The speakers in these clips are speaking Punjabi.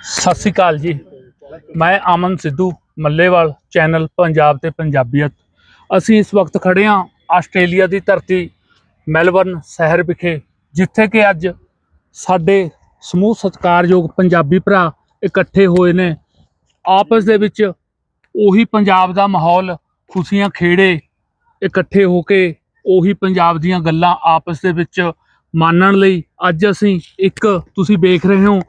ਸਤਿ ਸ੍ਰੀ ਅਕਾਲ ਜੀ। ਮੈਂ ਅਮਨ ਸਿੱਧੂ, ਮੱਲੇਵਾਲ, ਚੈਨਲ ਪੰਜਾਬ ਤੇ ਪੰਜਾਬੀਅਤ। ਅਸੀਂ ਇਸ ਵਕਤ ਖੜੇ ਹਾਂ ਆਸਟ੍ਰੇਲੀਆ ਦੀ ਧਰਤੀ, ਮੈਲਬਰਨ ਸ਼ਹਿਰ ਵਿਖੇ, ਜਿੱਥੇ ਕਿ ਅੱਜ ਸਾਡੇ ਸਮੂਹ ਸਤਿਕਾਰਯੋਗ ਪੰਜਾਬੀ ਭਰਾ ਇਕੱਠੇ ਹੋਏ ਨੇ। ਆਪਸ ਦੇ ਵਿੱਚ ਉਹੀ ਪੰਜਾਬ ਦਾ ਮਾਹੌਲ, ਖੁਸ਼ੀਆਂ ਖੇੜੇ ਇਕੱਠੇ ਹੋ ਕੇ ਉਹੀ ਪੰਜਾਬ ਦੀਆਂ ਗੱਲਾਂ ਆਪਸ ਦੇ ਵਿੱਚ ਮਾਨਣ ਲਈ ਅੱਜ ਅਸੀਂ ਇੱਕ, ਤੁਸੀਂ ਵੇਖ ਰਹੇ ਹੋ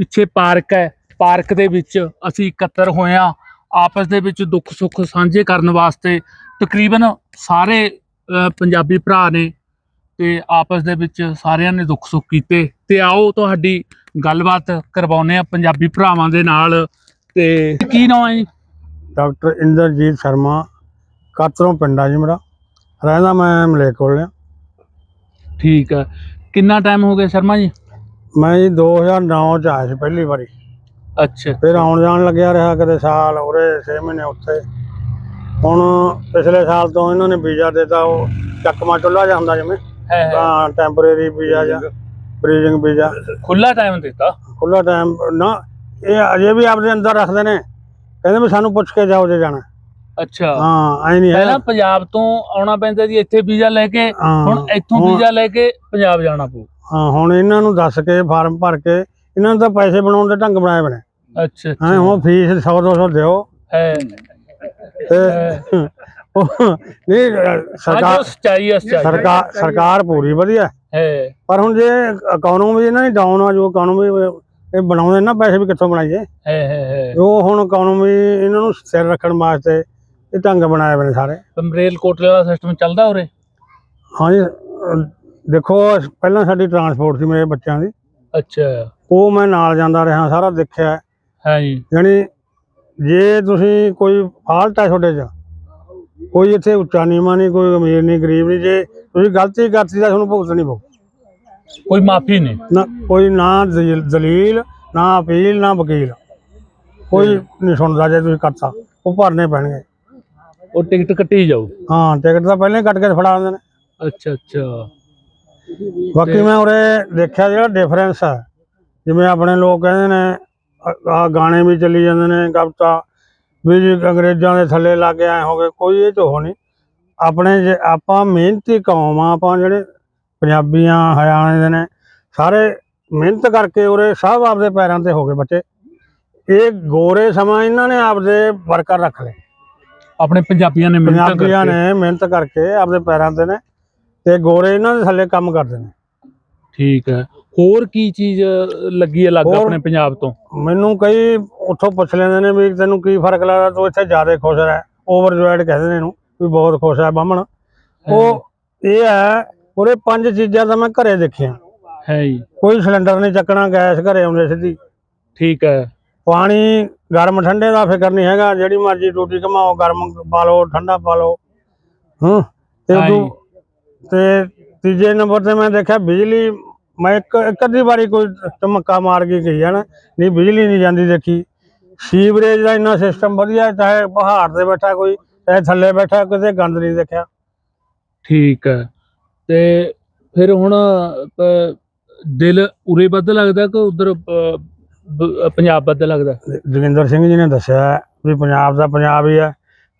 ਪਿੱਛੇ ਪਾਰਕ ਹੈ। ਪਾਰਕ ਦੇ ਵਿੱਚ ਅਸੀਂ ਇਕੱਤਰ ਹੋਏ ਹਾਂ। ਆਪਸ ਦੇ ਵਿੱਚ ਦੁੱਖ ਸੁੱਖ ਸਾਂਝੇ ਕਰਨ ਵਾਸਤੇ ਤਕਰੀਬਨ ਸਾਰੇ ਪੰਜਾਬੀ ਭਰਾ ਨੇ ਤੇ ਆਪਸ ਦੇ ਵਿੱਚ ਸਾਰਿਆਂ ਨੇ ਦੁੱਖ ਸੁੱਖ ਕੀਤੇ। ਤੇ ਆਓ ਤੁਹਾਡੀ ਗੱਲਬਾਤ ਕਰਵਾਉਨੇ ਆ ਪੰਜਾਬੀ ਭਰਾਵਾਂ ਦੇ ਨਾਲ। ਤੇ ਕੀ ਨਾਮ ਹੈ ਡਾਕਟਰ ਇੰਦਰਜੀਤ ਸ਼ਰਮਾ ਕਾਤਰੋਂ ਪਿੰਡਾ ਜੀ ਮੇਰਾ। ਰਹਿੰਦਾ ਮੈਂ ਮਲੇਕੋਲ ਆ ਠੀਕ ਹੈ। ਕਿੰਨਾ ਟਾਈਮ ਹੋ ਗਿਆ ਸ਼ਰਮਾ ਜੀ? ਮੈਂ ਜੀ 2009 ਚ ਆਇਆ ਸੀ ਪਹਿਲੀ ਵਾਰੀ। ਅੱਛਾ। ਫਿਰ ਆਉਣ ਜਾਣ ਲੱਗਿਆ ਰਿਹਾ ਕਦੇ ਸਾਲ ਉਰੇ 6 ਮਹੀਨੇ ਉੱਥੇ। ਹੁਣ ਪਿਛਲੇ ਸਾਲ ਤੋਂ ਇਹਨਾਂ ਨੇ ਵੀਜ਼ਾ ਦਿੱਤਾ ਉਹ ਚੱਕਮਾ ਚੁੱਲਾ ਜਿਹਾ ਹੁੰਦਾ ਜਿਵੇਂ। ਹੈ ਟੈਂਪਰੇਰੀ ਵੀਜ਼ਾ ਜਾਂ ਬਰੀਜਿੰਗ ਵੀਜ਼ਾ। ਖੁੱਲਾ ਟਾਈਮ ਦਿੱਤਾ? ਖੁੱਲਾ ਟਾਈਮ ਨਾ ਇਹ ਅਜੇ ਵੀ ਆਪਦੇ ਅੰਦਰ ਰੱਖਦੇ ਨੇ। ਕਹਿੰਦੇ ਵੀ ਸਾਨੂੰ ਪੁੱਛ ਕੇ ਜਾਓ ਜੇ ਜਾਣਾ। ਅੱਛਾ। ਹਾਂ ਐ ਨਹੀਂ ਹੈ ਪਹਿਲਾਂ ਪੰਜਾਬ ਤੋਂ ਆਉਣਾ ਪੈਂਦਾ ਜੀ ਇੱਥੇ ਵੀਜ਼ਾ ਲੈ ਕੇ ਹਾਂ, ਹੁਣ ਇੱਥੋਂ ਹੁਣ- ਵੀਜ਼ਾ ਲੈ ਕੇ ਪੰਜਾਬ ਜਾਣਾ ਪਊ। ਹਾਂ ਹੁਣ ਇਹਨਾਂ ਨੂੰ ਦੱਸ ਕੇ ਫਾਰਮ ਭਰ ਕੇ ਇਹਨਾਂ ਨੂੰ ਤਾਂ ਪੈਸੇ ਬਣਾਉਣ ਦੇ ਢੰਗ ਬਣਾਏ ਬਣੇ ਅੱਛਾ ਹਾਂ ਅੱਛਾ ਹੁਣ ਫੀਸ 100 200 ਦਿਓ। ਹੈ। ਤੇ ਉਹ ਨਹੀਂ ਅ, ਜੋ ਸਰਕਾਰ ਸਚਾਈ ਹੈ ਸਚਾਈ। ਸਰਕਾਰ ਸਰਕਾਰ ਪੂਰੀ ਵਧੀਆ। ਹੈ। ਪਰ ਹੁਣ ਜੇ ਇਕਨੋਮੀ ਇਹਨਾਂ ਦੀ ਡਾਊਨ ਆ ਜੋ ਇਕਨੋਮੀ ਇਹ ਬਣਾਉਂਦੇ ਨਾ ਪੈਸੇ ਵੀ ਕਿੱਥੋਂ ਬਣਾਈਏ? ਹੈ ਹੈ ਹੈ। ਉਹ ਹੁਣ ਇਕਨੋਮੀ ਇਹਨਾਂ ਨੂੰ ਸਿਰ ਰੱਖਣ ਵਾਸਤੇ ਇਹ ਢੰਗ ਬਣਾਏ ਬਣੇ ਸਾਰੇ। ਰੇਲ ਕੋਟਲੇ ਵਾਲਾ ਸਿਸਟਮ ਚੱਲਦਾ ਉਰੇ? ਹਾਂਜੀ ਅ, ਦੇਖੋ ਪਹਿਲਾਂ ਸਾਡੀ ਟਰਾਂਸਪੋਰਟ ਸੀ ਮੇਰੇ ਬੱਚਿਆਂ ਦੀ। ਅੱਛਾ। ਉਹ ਮੈਂ ਨਾਲ ਜਾਂਦਾ ਰਿਹਾ ਸਾਰਾ ਦੇਖਿਆ। ਹੈ ਜੀ। ਯਾਨੀ ਜੇ ਤੁਸੀਂ ਕੋਈ ਫਾਲਟ ਹੈ ਤੁਹਾਡੇ 'ਚ ਕੋਈ ਇੱਥੇ ਉੱਚਾ ਨੀਵਾਂ ਨਹੀਂ ਕੋਈ ਅਮੀਰ ਨਹੀਂ ਗਰੀਬ ਨਹੀਂ ਜੇ ਤੁਸੀਂ ਗਲਤੀ ਕਰਤੀ ਤਾਂ ਤੁਹਾਨੂੰ ਭੁਗਤਣੀ ਪਊ। ਕੋਈ ਮਾਫੀ ਨਹੀਂ? ਨਾ ਕੋਈ ਨਾ ਦਲੀਲ- ਦਲੀਲ ਨਾ ਅਪੀਲ ਨਾ ਵਕੀਲ। ਕੋਈ ਨਹੀਂ ਸੁਣਦਾ ਜੇ ਤੁਸੀਂ ਕਰਤਾ ਉਹ ਭਰਨੇ ਪੈਣਗੇ। ਉਹ ਟਿਕਟ ਕੱਟੀ ਜਾਊ? ਹਾਂ ਟਿਕਟ ਤਾਂ ਪਹਿਲਾਂ ਹੀ ਕੱਟ ਕੇ ਫੜਾ ਦਿੰਦੇ ਨੇ। ਅੱਛਾ ਅੱਛਾ। ਬਾਕੀ ਮੈਂ ਉਰੇ ਦੇਖਿਆ ਜਿਹੜਾ ਡਿਫਰੈਂਸ ਹੈ ਜਿਵੇਂ ਆਪਣੇ ਲੋਕ ਕਹਿੰਦੇ ਨੇ ਆ ਗਾਣੇ ਵੀ ਚੱਲੀ ਜਾਂਦੇ ਨੇ ਕਵਿਤਾ ਵੀ ਜੀ ਅੰਗਰੇਜ਼ਾਂ ਦੇ ਥੱਲੇ ਲੱਗ ਕੇ ਆਏ ਹੋਗੇ ਕੋਈ ਇਹ ਚੋਹ ਨਹੀਂ। ਆਪਣੇ ਜੇ ਆਪਾਂ ਮਿਹਨਤੀ ਕੌਮ ਆ ਆਪਾਂ ਜਿਹੜੇ ਪੰਜਾਬੀਆਂ ਹਰਿਆਣੇ ਦੇ ਨੇ ਸਾਰੇ ਮਿਹਨਤ ਕਰਕੇ ਉਰੇ ਸਭ ਆਪਦੇ ਪੈਰਾਂ ਤੇ ਹੋ ਗਏ ਬੱਚੇ। ਇਹ ਗੋਰੇ ਸਮਾਂ ਇਹਨਾਂ ਨੇ ਆਪਦੇ ਵਰਕਰ ਰੱਖ ਲਏ। ਆਪਣੇ ਪੰਜਾਬੀਆਂ ਨੇ ਮਿਹਨਤ ਪੰਜਾਬੀਆਂ ਕਰਕੇ। ਨੇ ਮਿਹਨਤ ਕਰਕੇ ਆਪਦੇ ਪੈਰਾਂ ਤੇ ਨੇ ਤੇ ਗੋਰੇ ਇਹਨਾਂ ਦੇ ਥੱਲੇ ਕੰਮ ਕਰਦੇ ਨੇ। ਠੀਕ ਹੈ। ਹੋਰ ਕੀ ਚੀਜ਼ ਲੱਗੀ ਹੈ ਲੱਗ ਹੋਰ- ਆਪਣੇ ਪੰਜਾਬ ਤੋਂ? ਮੈਨੂੰ ਕਈ ਉੱਥੋਂ ਪੁੱਛ ਲੈਂਦੇ ਨੇ ਵੀ ਤੈਨੂੰ ਕੀ ਫ਼ਰਕ ਲੱਗਦਾ ਤੂੰ ਇੱਥੇ ਜ਼ਿਆਦਾ ਖੁਸ਼ ਰਹਿ। ਓਵਰਜੋਇਡ ਕਹਿੰਦੇ ਨੇ ਇਹਨੂੰ ਵੀ ਬਹੁਤ ਖੁਸ਼ ਹੈ ਬਾਹਮਣ। ਉਹ ਇਹ ਹੈ ਉਹਦੇ ਪੰਜ ਚੀਜ਼ਾਂ ਤਾਂ ਮੈਂ ਘਰੇ ਦੇਖੀਆਂ। ਹੈ ਜੀ। ਕੋਈ ਸਿਲੰਡਰ ਨਹੀਂ ਚੱਕਣਾ ਗੈਸ ਘਰੇ ਆਉਂਦੇ ਸਿੱਧੀ। ਠੀਕ ਹੈ। ਪਾਣੀ ਗਰਮ ਠੰਡੇ ਦਾ ਫਿਕਰ ਨਹੀਂ ਹੈਗਾ ਜਿਹੜੀ ਮਰਜ਼ੀ ਟੂਟੀ ਘਮਾਓ ਗਰਮ ਪਾ ਲਓ ਠੰਡਾ ਪਾ ਲਓ ਹੂੰ ਤੇ। ਉਦੋਂ ਤੇ ਤੀਜੇ ਨੰਬਰ ਤੇ ਮੈਂ ਦੇਖਿਆ ਬਿਜਲੀ ਮੈਂ ਇੱਕ ਇੱਕ ਅੱਧੀ ਵਾਰੀ ਕੋਈ ਧਮਕਾ ਮਾਰ ਕੇ ਗਈ ਹੈ ਨਾ ਨਹੀਂ ਬਿਜਲੀ ਨਹੀਂ ਜਾਂਦੀ ਦੇਖੀ। ਸੀਵਰੇਜ ਦਾ ਇੰਨਾ ਸਿਸਟਮ ਵਧੀਆ ਹੈ, ਚਾਹੇ ਪਹਾੜ ਤੇ ਬੈਠਾ ਕੋਈ ਚਾਹੇ ਥੱਲੇ ਬੈਠਾ ਕਿਤੇ ਗੰਦ ਨਹੀਂ ਦੇਖਿਆ। ਠੀਕ ਹੈ। ਤੇ ਫਿਰ ਹੁਣ ਦਿਲ ਉਰੇ ਵੱਧ ਲੱਗਦਾ ਕਿ ਉਧਰ ਪੰਜਾਬ ਵੱਧ ਲੱਗਦਾ? ਜੋਗਿੰਦਰ ਸਿੰਘ ਜੀ ਨੇ ਦੱਸਿਆ ਵੀ ਪੰਜਾਬ ਦਾ ਪੰਜਾਬ ਹੀ ਹੈ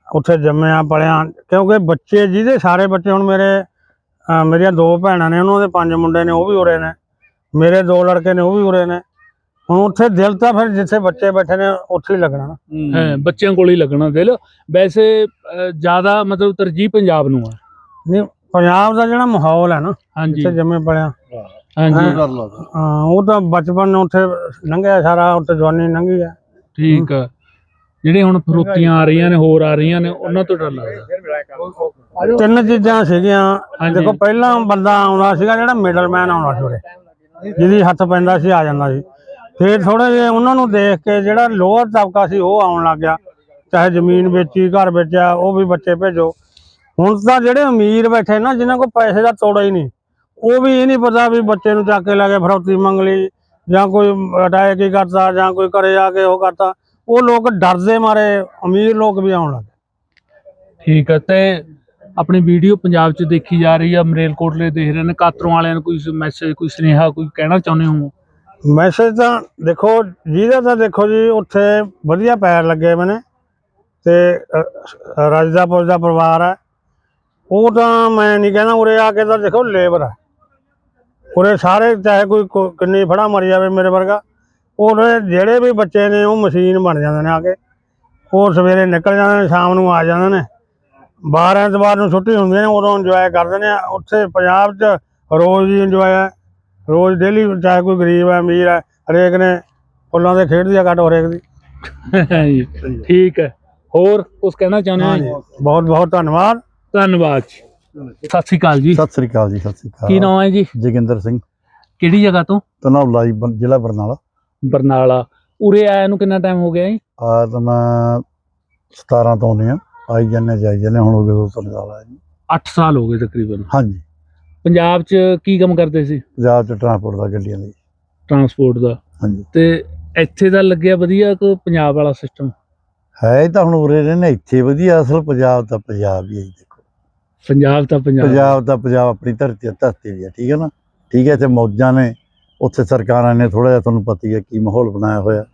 ਉੱਥੇ ਜੰਮਿਆ ਪਲਿਆ ਕਿਉਂਕਿ ਬੱਚੇ ਜਿਹਦੇ ਸਾਰੇ ਬੱਚੇ ਹੁਣ ਮੇਰੇ ਅਹ ਮੇਰੀਆਂ ਦੋ ਭੈਣਾਂ ਨੇ ਉਹਨਾਂ ਦੇ ਪੰਜ ਮੁੰਡੇ ਨੇ ਉਹ ਵੀ ਉਰੇ ਨੇ। ਮੇਰੇ ਦੋ ਲੜਕੇ ਨੇ ਉਹ ਵੀ ਉਰੇ ਨੇ। ਹੁਣ ਉੱਥੇ ਦਿਲ ਤਾਂ ਫਿਰ ਜਿੱਥੇ ਬੱਚੇ ਬੈਠੇ ਨੇ ਉੱਥੇ ਹੀ ਲੱਗਣਾ ਨਾ। ਹੈ। ਬੱਚਿਆਂ ਕੋਲ ਹੀ ਲੱਗਣਾ ਦਿਲ। ਵੈਸੇ ਅ, ਜ਼ਿਆਦਾ ਮਤਲਬ ਤਰਜੀਹ ਪੰਜਾਬ ਨੂੰ ਆ। ਨਹੀਂ ਪੰਜਾਬ ਦਾ ਜਿਹੜਾ ਮਾਹੌਲ ਹੈ ਨਾ ਹਾਂਜੀ। ਜਿੱਥੇ ਜੰਮੇ ਪਲਿਆ ਹਾਂਜੀ। ਹਾਂ ਉਹ ਤਾਂ ਬਚਪਨ ਉੱਥੇ ਲੰਘਿਆ ਸਾਰਾ ਉੱਥੇ ਜਵਾਨੀ ਲੰਘੀ ਹੈ ਠੀਕ ਆ। ਜਿਹੜੇ ਹੁਣ ਫਰੋਤੀਆਂ ਆ ਰਹੀਆਂ ਨੇ ਹੋਰ ਆ ਰਹੀਆਂ ਨੇ ਉਹਨਾਂ ਤੋਂ ਡਰ ਲੱਗਦਾ। ਤਿੰਨ ਚੀਜ਼ਾਂ ਸੀਗੀਆਂ। ਦੇਖੋ ਪਹਿਲਾਂ ਬੰਦਾ ਆਉਂਦਾ ਸੀਗਾ ਜਿਹੜਾ ਮਿਡਲਮੈਨ ਆਉਂਦਾ ਸੀ ਉਰੇ। ਜਿਹਦੀ ਹੱਥ ਪੈਂਦਾ ਸੀ ਆ ਜਾਂਦਾ ਸੀ। ਫਿਰ ਥੋੜੇ ਜਿਹੇ ਉਹਨਾਂ ਨੂੰ ਦੇਖ ਕੇ ਜਿਹੜਾ ਲੋਅਰ ਤਬਕਾ ਸੀ ਉਹ ਆਉਣ ਲੱਗ ਗਿਆ। ਚਾਹੇ ਜ਼ਮੀਨ ਵੇਚੀ ਘਰ ਵੇਚਿਆ ਉਹ ਵੀ ਬੱਚੇ ਭੇਜੋ। ਹੁਣ ਤਾਂ ਜਿਹੜੇ ਅਮੀਰ ਬੈਠੇ ਨਾ ਜਿਨ੍ਹਾਂ ਕੋਲ ਪੈਸੇ ਦਾ ਤੋੜਾ ਹੀ ਨਹੀਂ। ਉਹ ਵੀ ਇਹ ਨਹੀਂ ਪਤਾ ਵੀ ਬੱਚੇ ਨੂੰ ਚੱਕ ਕੇ ਲੈ ਕੇ ਫਰੌਤੀ ਮੰਗ ਲਈ ਜਾਂ ਕੋਈ ਅਟੈਕ ਹੀ ਕਰਤਾ ਜਾਂ ਕੋਈ ਘਰੇ ਆ ਕੇ ਉਹ ਕਰਤਾ। ਉਹ ਲੋਕ ਡਰਦੇ ਮਾਰੇ ਅਮੀਰ ਲੋਕ ਵੀ ਆਉਣ ਲੱਗ ਠੀਕ ਆ ਤੇ ਆਪਣੀ ਵੀਡੀਓ ਪੰਜਾਬ 'ਚ ਦੇਖੀ ਜਾ ਰਹੀ ਆ ਮਰੇਲ ਕੋਟਲੇ ਦੇਖ ਰਹੇ ਨੇ ਕਾਤਰੋਂ ਵਾਲਿਆਂ ਨੂੰ ਕੋਈ ਮੈਸੇਜ ਕੋਈ ਸੁਨੇਹਾ ਕੋਈ ਕਹਿਣਾ ਚਾਹੁੰਦੇ ਹੋ? ਮੈਸੇਜ ਤਾਂ ਦੇਖੋ ਜਿਹਦਾ ਤਾਂ ਦੇਖੋ ਜੀ ਉੱਥੇ ਵਧੀਆ ਪੈਰ ਲੱਗੇ ਹੋਏ ਨੇ ਤੇ ਰਾਜਦਾਪੁਰ ਦਾ ਪਰਿਵਾਰ ਹੈ ਉਹ ਤਾਂ ਮੈਂ ਨਹੀਂ ਕਹਿੰਦਾ ਉਰੇ ਆ ਕੇ ਤਾਂ ਦੇਖੋ ਲੇਬਰ ਹੈ ਉਰੇ ਸਾਰੇ ਚਾਹੇ ਕੋਈ ਕੋ- ਕਿੰਨੀ ਫੜਾ ਮਰ ਜਾਵੇ ਮੇਰੇ ਵਰਗਾ ਉਰੇ ਜਿਹੜੇ ਵੀ ਬੱਚੇ ਨੇ ਉਹ ਮਸ਼ੀਨ ਬਣ ਜਾਂਦੇ ਨੇ ਆ ਕੇ। ਉਹ ਸਵੇਰੇ ਨਿਕਲ ਜਾਂਦੇ ਨੇ ਸ਼ਾਮ ਨੂੰ ਆ ਜਾਂਦੇ ਨੇ। ਬਾਹਰ ਐਤਵਾਰ ਨੂੰ ਛੁੱਟੀ ਹੁੰਦੀ ਨੇ ਉਦੋਂ ਇੰਜੋਏ ਕਰਦੇ ਨੇ। ਉੱਥੇ ਪੰਜਾਬ 'ਚ ਰੋਜ਼ ਹੀ ਇੰਜੋਏ ਹੈ। ਰੋਜ਼ ਡੇਲੀ ਚਾਹੇ ਕੋਈ ਗਰੀਬ ਹੈ ਅਮੀਰ ਹੈ ਹਰੇਕ ਨੇ ਫੁੱਲਾਂ ਦੇ ਖੇਡਦੀ ਆ ਘੱਟ ਹਰੇਕ ਦੀ। ਜੀ, ਠੀਕ ਹੈ। ਹੋਰ ਕੁਝ ਕਹਿਣਾ ਚਾਹੁੰਦੇ ਹੋ? ਜੀ? ਬਹੁਤ ਬਹੁਤ ਧੰਨਵਾਦ। ਧੰਨਵਾਦ ਜੀ। ਸਤਿ ਸ਼੍ਰੀ ਅਕਾਲ ਜੀ। ਸਤਿ ਸ੍ਰੀ ਅਕਾਲ ਜੀ ਸਤਿ ਸ੍ਰੀ ਅਕਾਲ। ਕੀ ਨਾਮ ਹੈ ਜੀ? ਜੋਗਿੰਦਰ ਸਿੰਘ। ਕਿਹੜੀ ਜਗ੍ਹਾ ਤੋਂ? ਤਨੌਲਾ ਜੀ ਬਨ- ਜ਼ਿਲ੍ਹਾ ਬਰਨਾਲਾ। ਬਰਨਾਲਾ। ਉਰੇ ਆਇਆ ਨੂੰ ਕਿੰਨਾ ਟਾਈਮ ਹੋ ਗਿਆ ਜੀ? ਆ ਤਾਂ ਮੈਂ 17 ਤੋਂ ਨੇ ਆ ਆਈ ਜੰਨੇ ਜਾਈ ਜੰਨੇ ਹੁਣ ਹੋ ਗਏ ਦੋ ਤਿੰਨ ਸਾਲ ਆਏ ਨੂੰ। 8 ਸਾਲ ਹੋ ਗਏ ਤਕਰੀਬਨ। ਹਾਂਜੀ। ਪੰਜਾਬ 'ਚ ਕੀ ਕੰਮ ਕਰਦੇ ਸੀ? ਪੰਜਾਬ ਚ ਟਰਾਂਸਪੋਰਟ ਦਾ ਗੱਡੀਆਂ ਦੀ। ਟਰਾਂਸਪੋਰਟ ਦਾ। ਹਾਂਜੀ। ਤੇ ਇੱਥੇ ਦਾ ਲੱਗਿਆ ਵਧੀਆ ਕਿ ਪੰਜਾਬ ਵਾਲਾ ਸਿਸਟਮ ਹੈ ਤਾਂ ਹੁਣ ਉਰੇ ਰਹਿੰਦੇ ਇੱਥੇ ਵਧੀਆ। ਅਸਲ ਪੰਜਾਬ ਤਾਂ ਪੰਜਾਬ ਹੀ ਹੈ ਜੀ। ਪੰਜਾਬ ਤਾਂ ਪੰਜਾਬ। ਪੰਜਾਬ ਤਾਂ ਪੰਜਾਬ ਆਪਣੀ ਧਰਤੀ ਧਰਤੀ ਵੀ ਆ ਠੀਕ ਹੈ ਨਾ? ਠੀਕ ਹੈ ਇੱਥੇ ਮੌਜਾਂ ਨੇ। ਉੱਥੇ ਸਰਕਾਰਾਂ ਨੇ ਥੋੜਾ ਜਿਹਾ ਤੁਹਾਨੂੰ ਪਤਾ ਹੀ ਹੈ ਕੀ ਮਾਹੌਲ ਬਣਾਇਆ ਹੋਇਆ।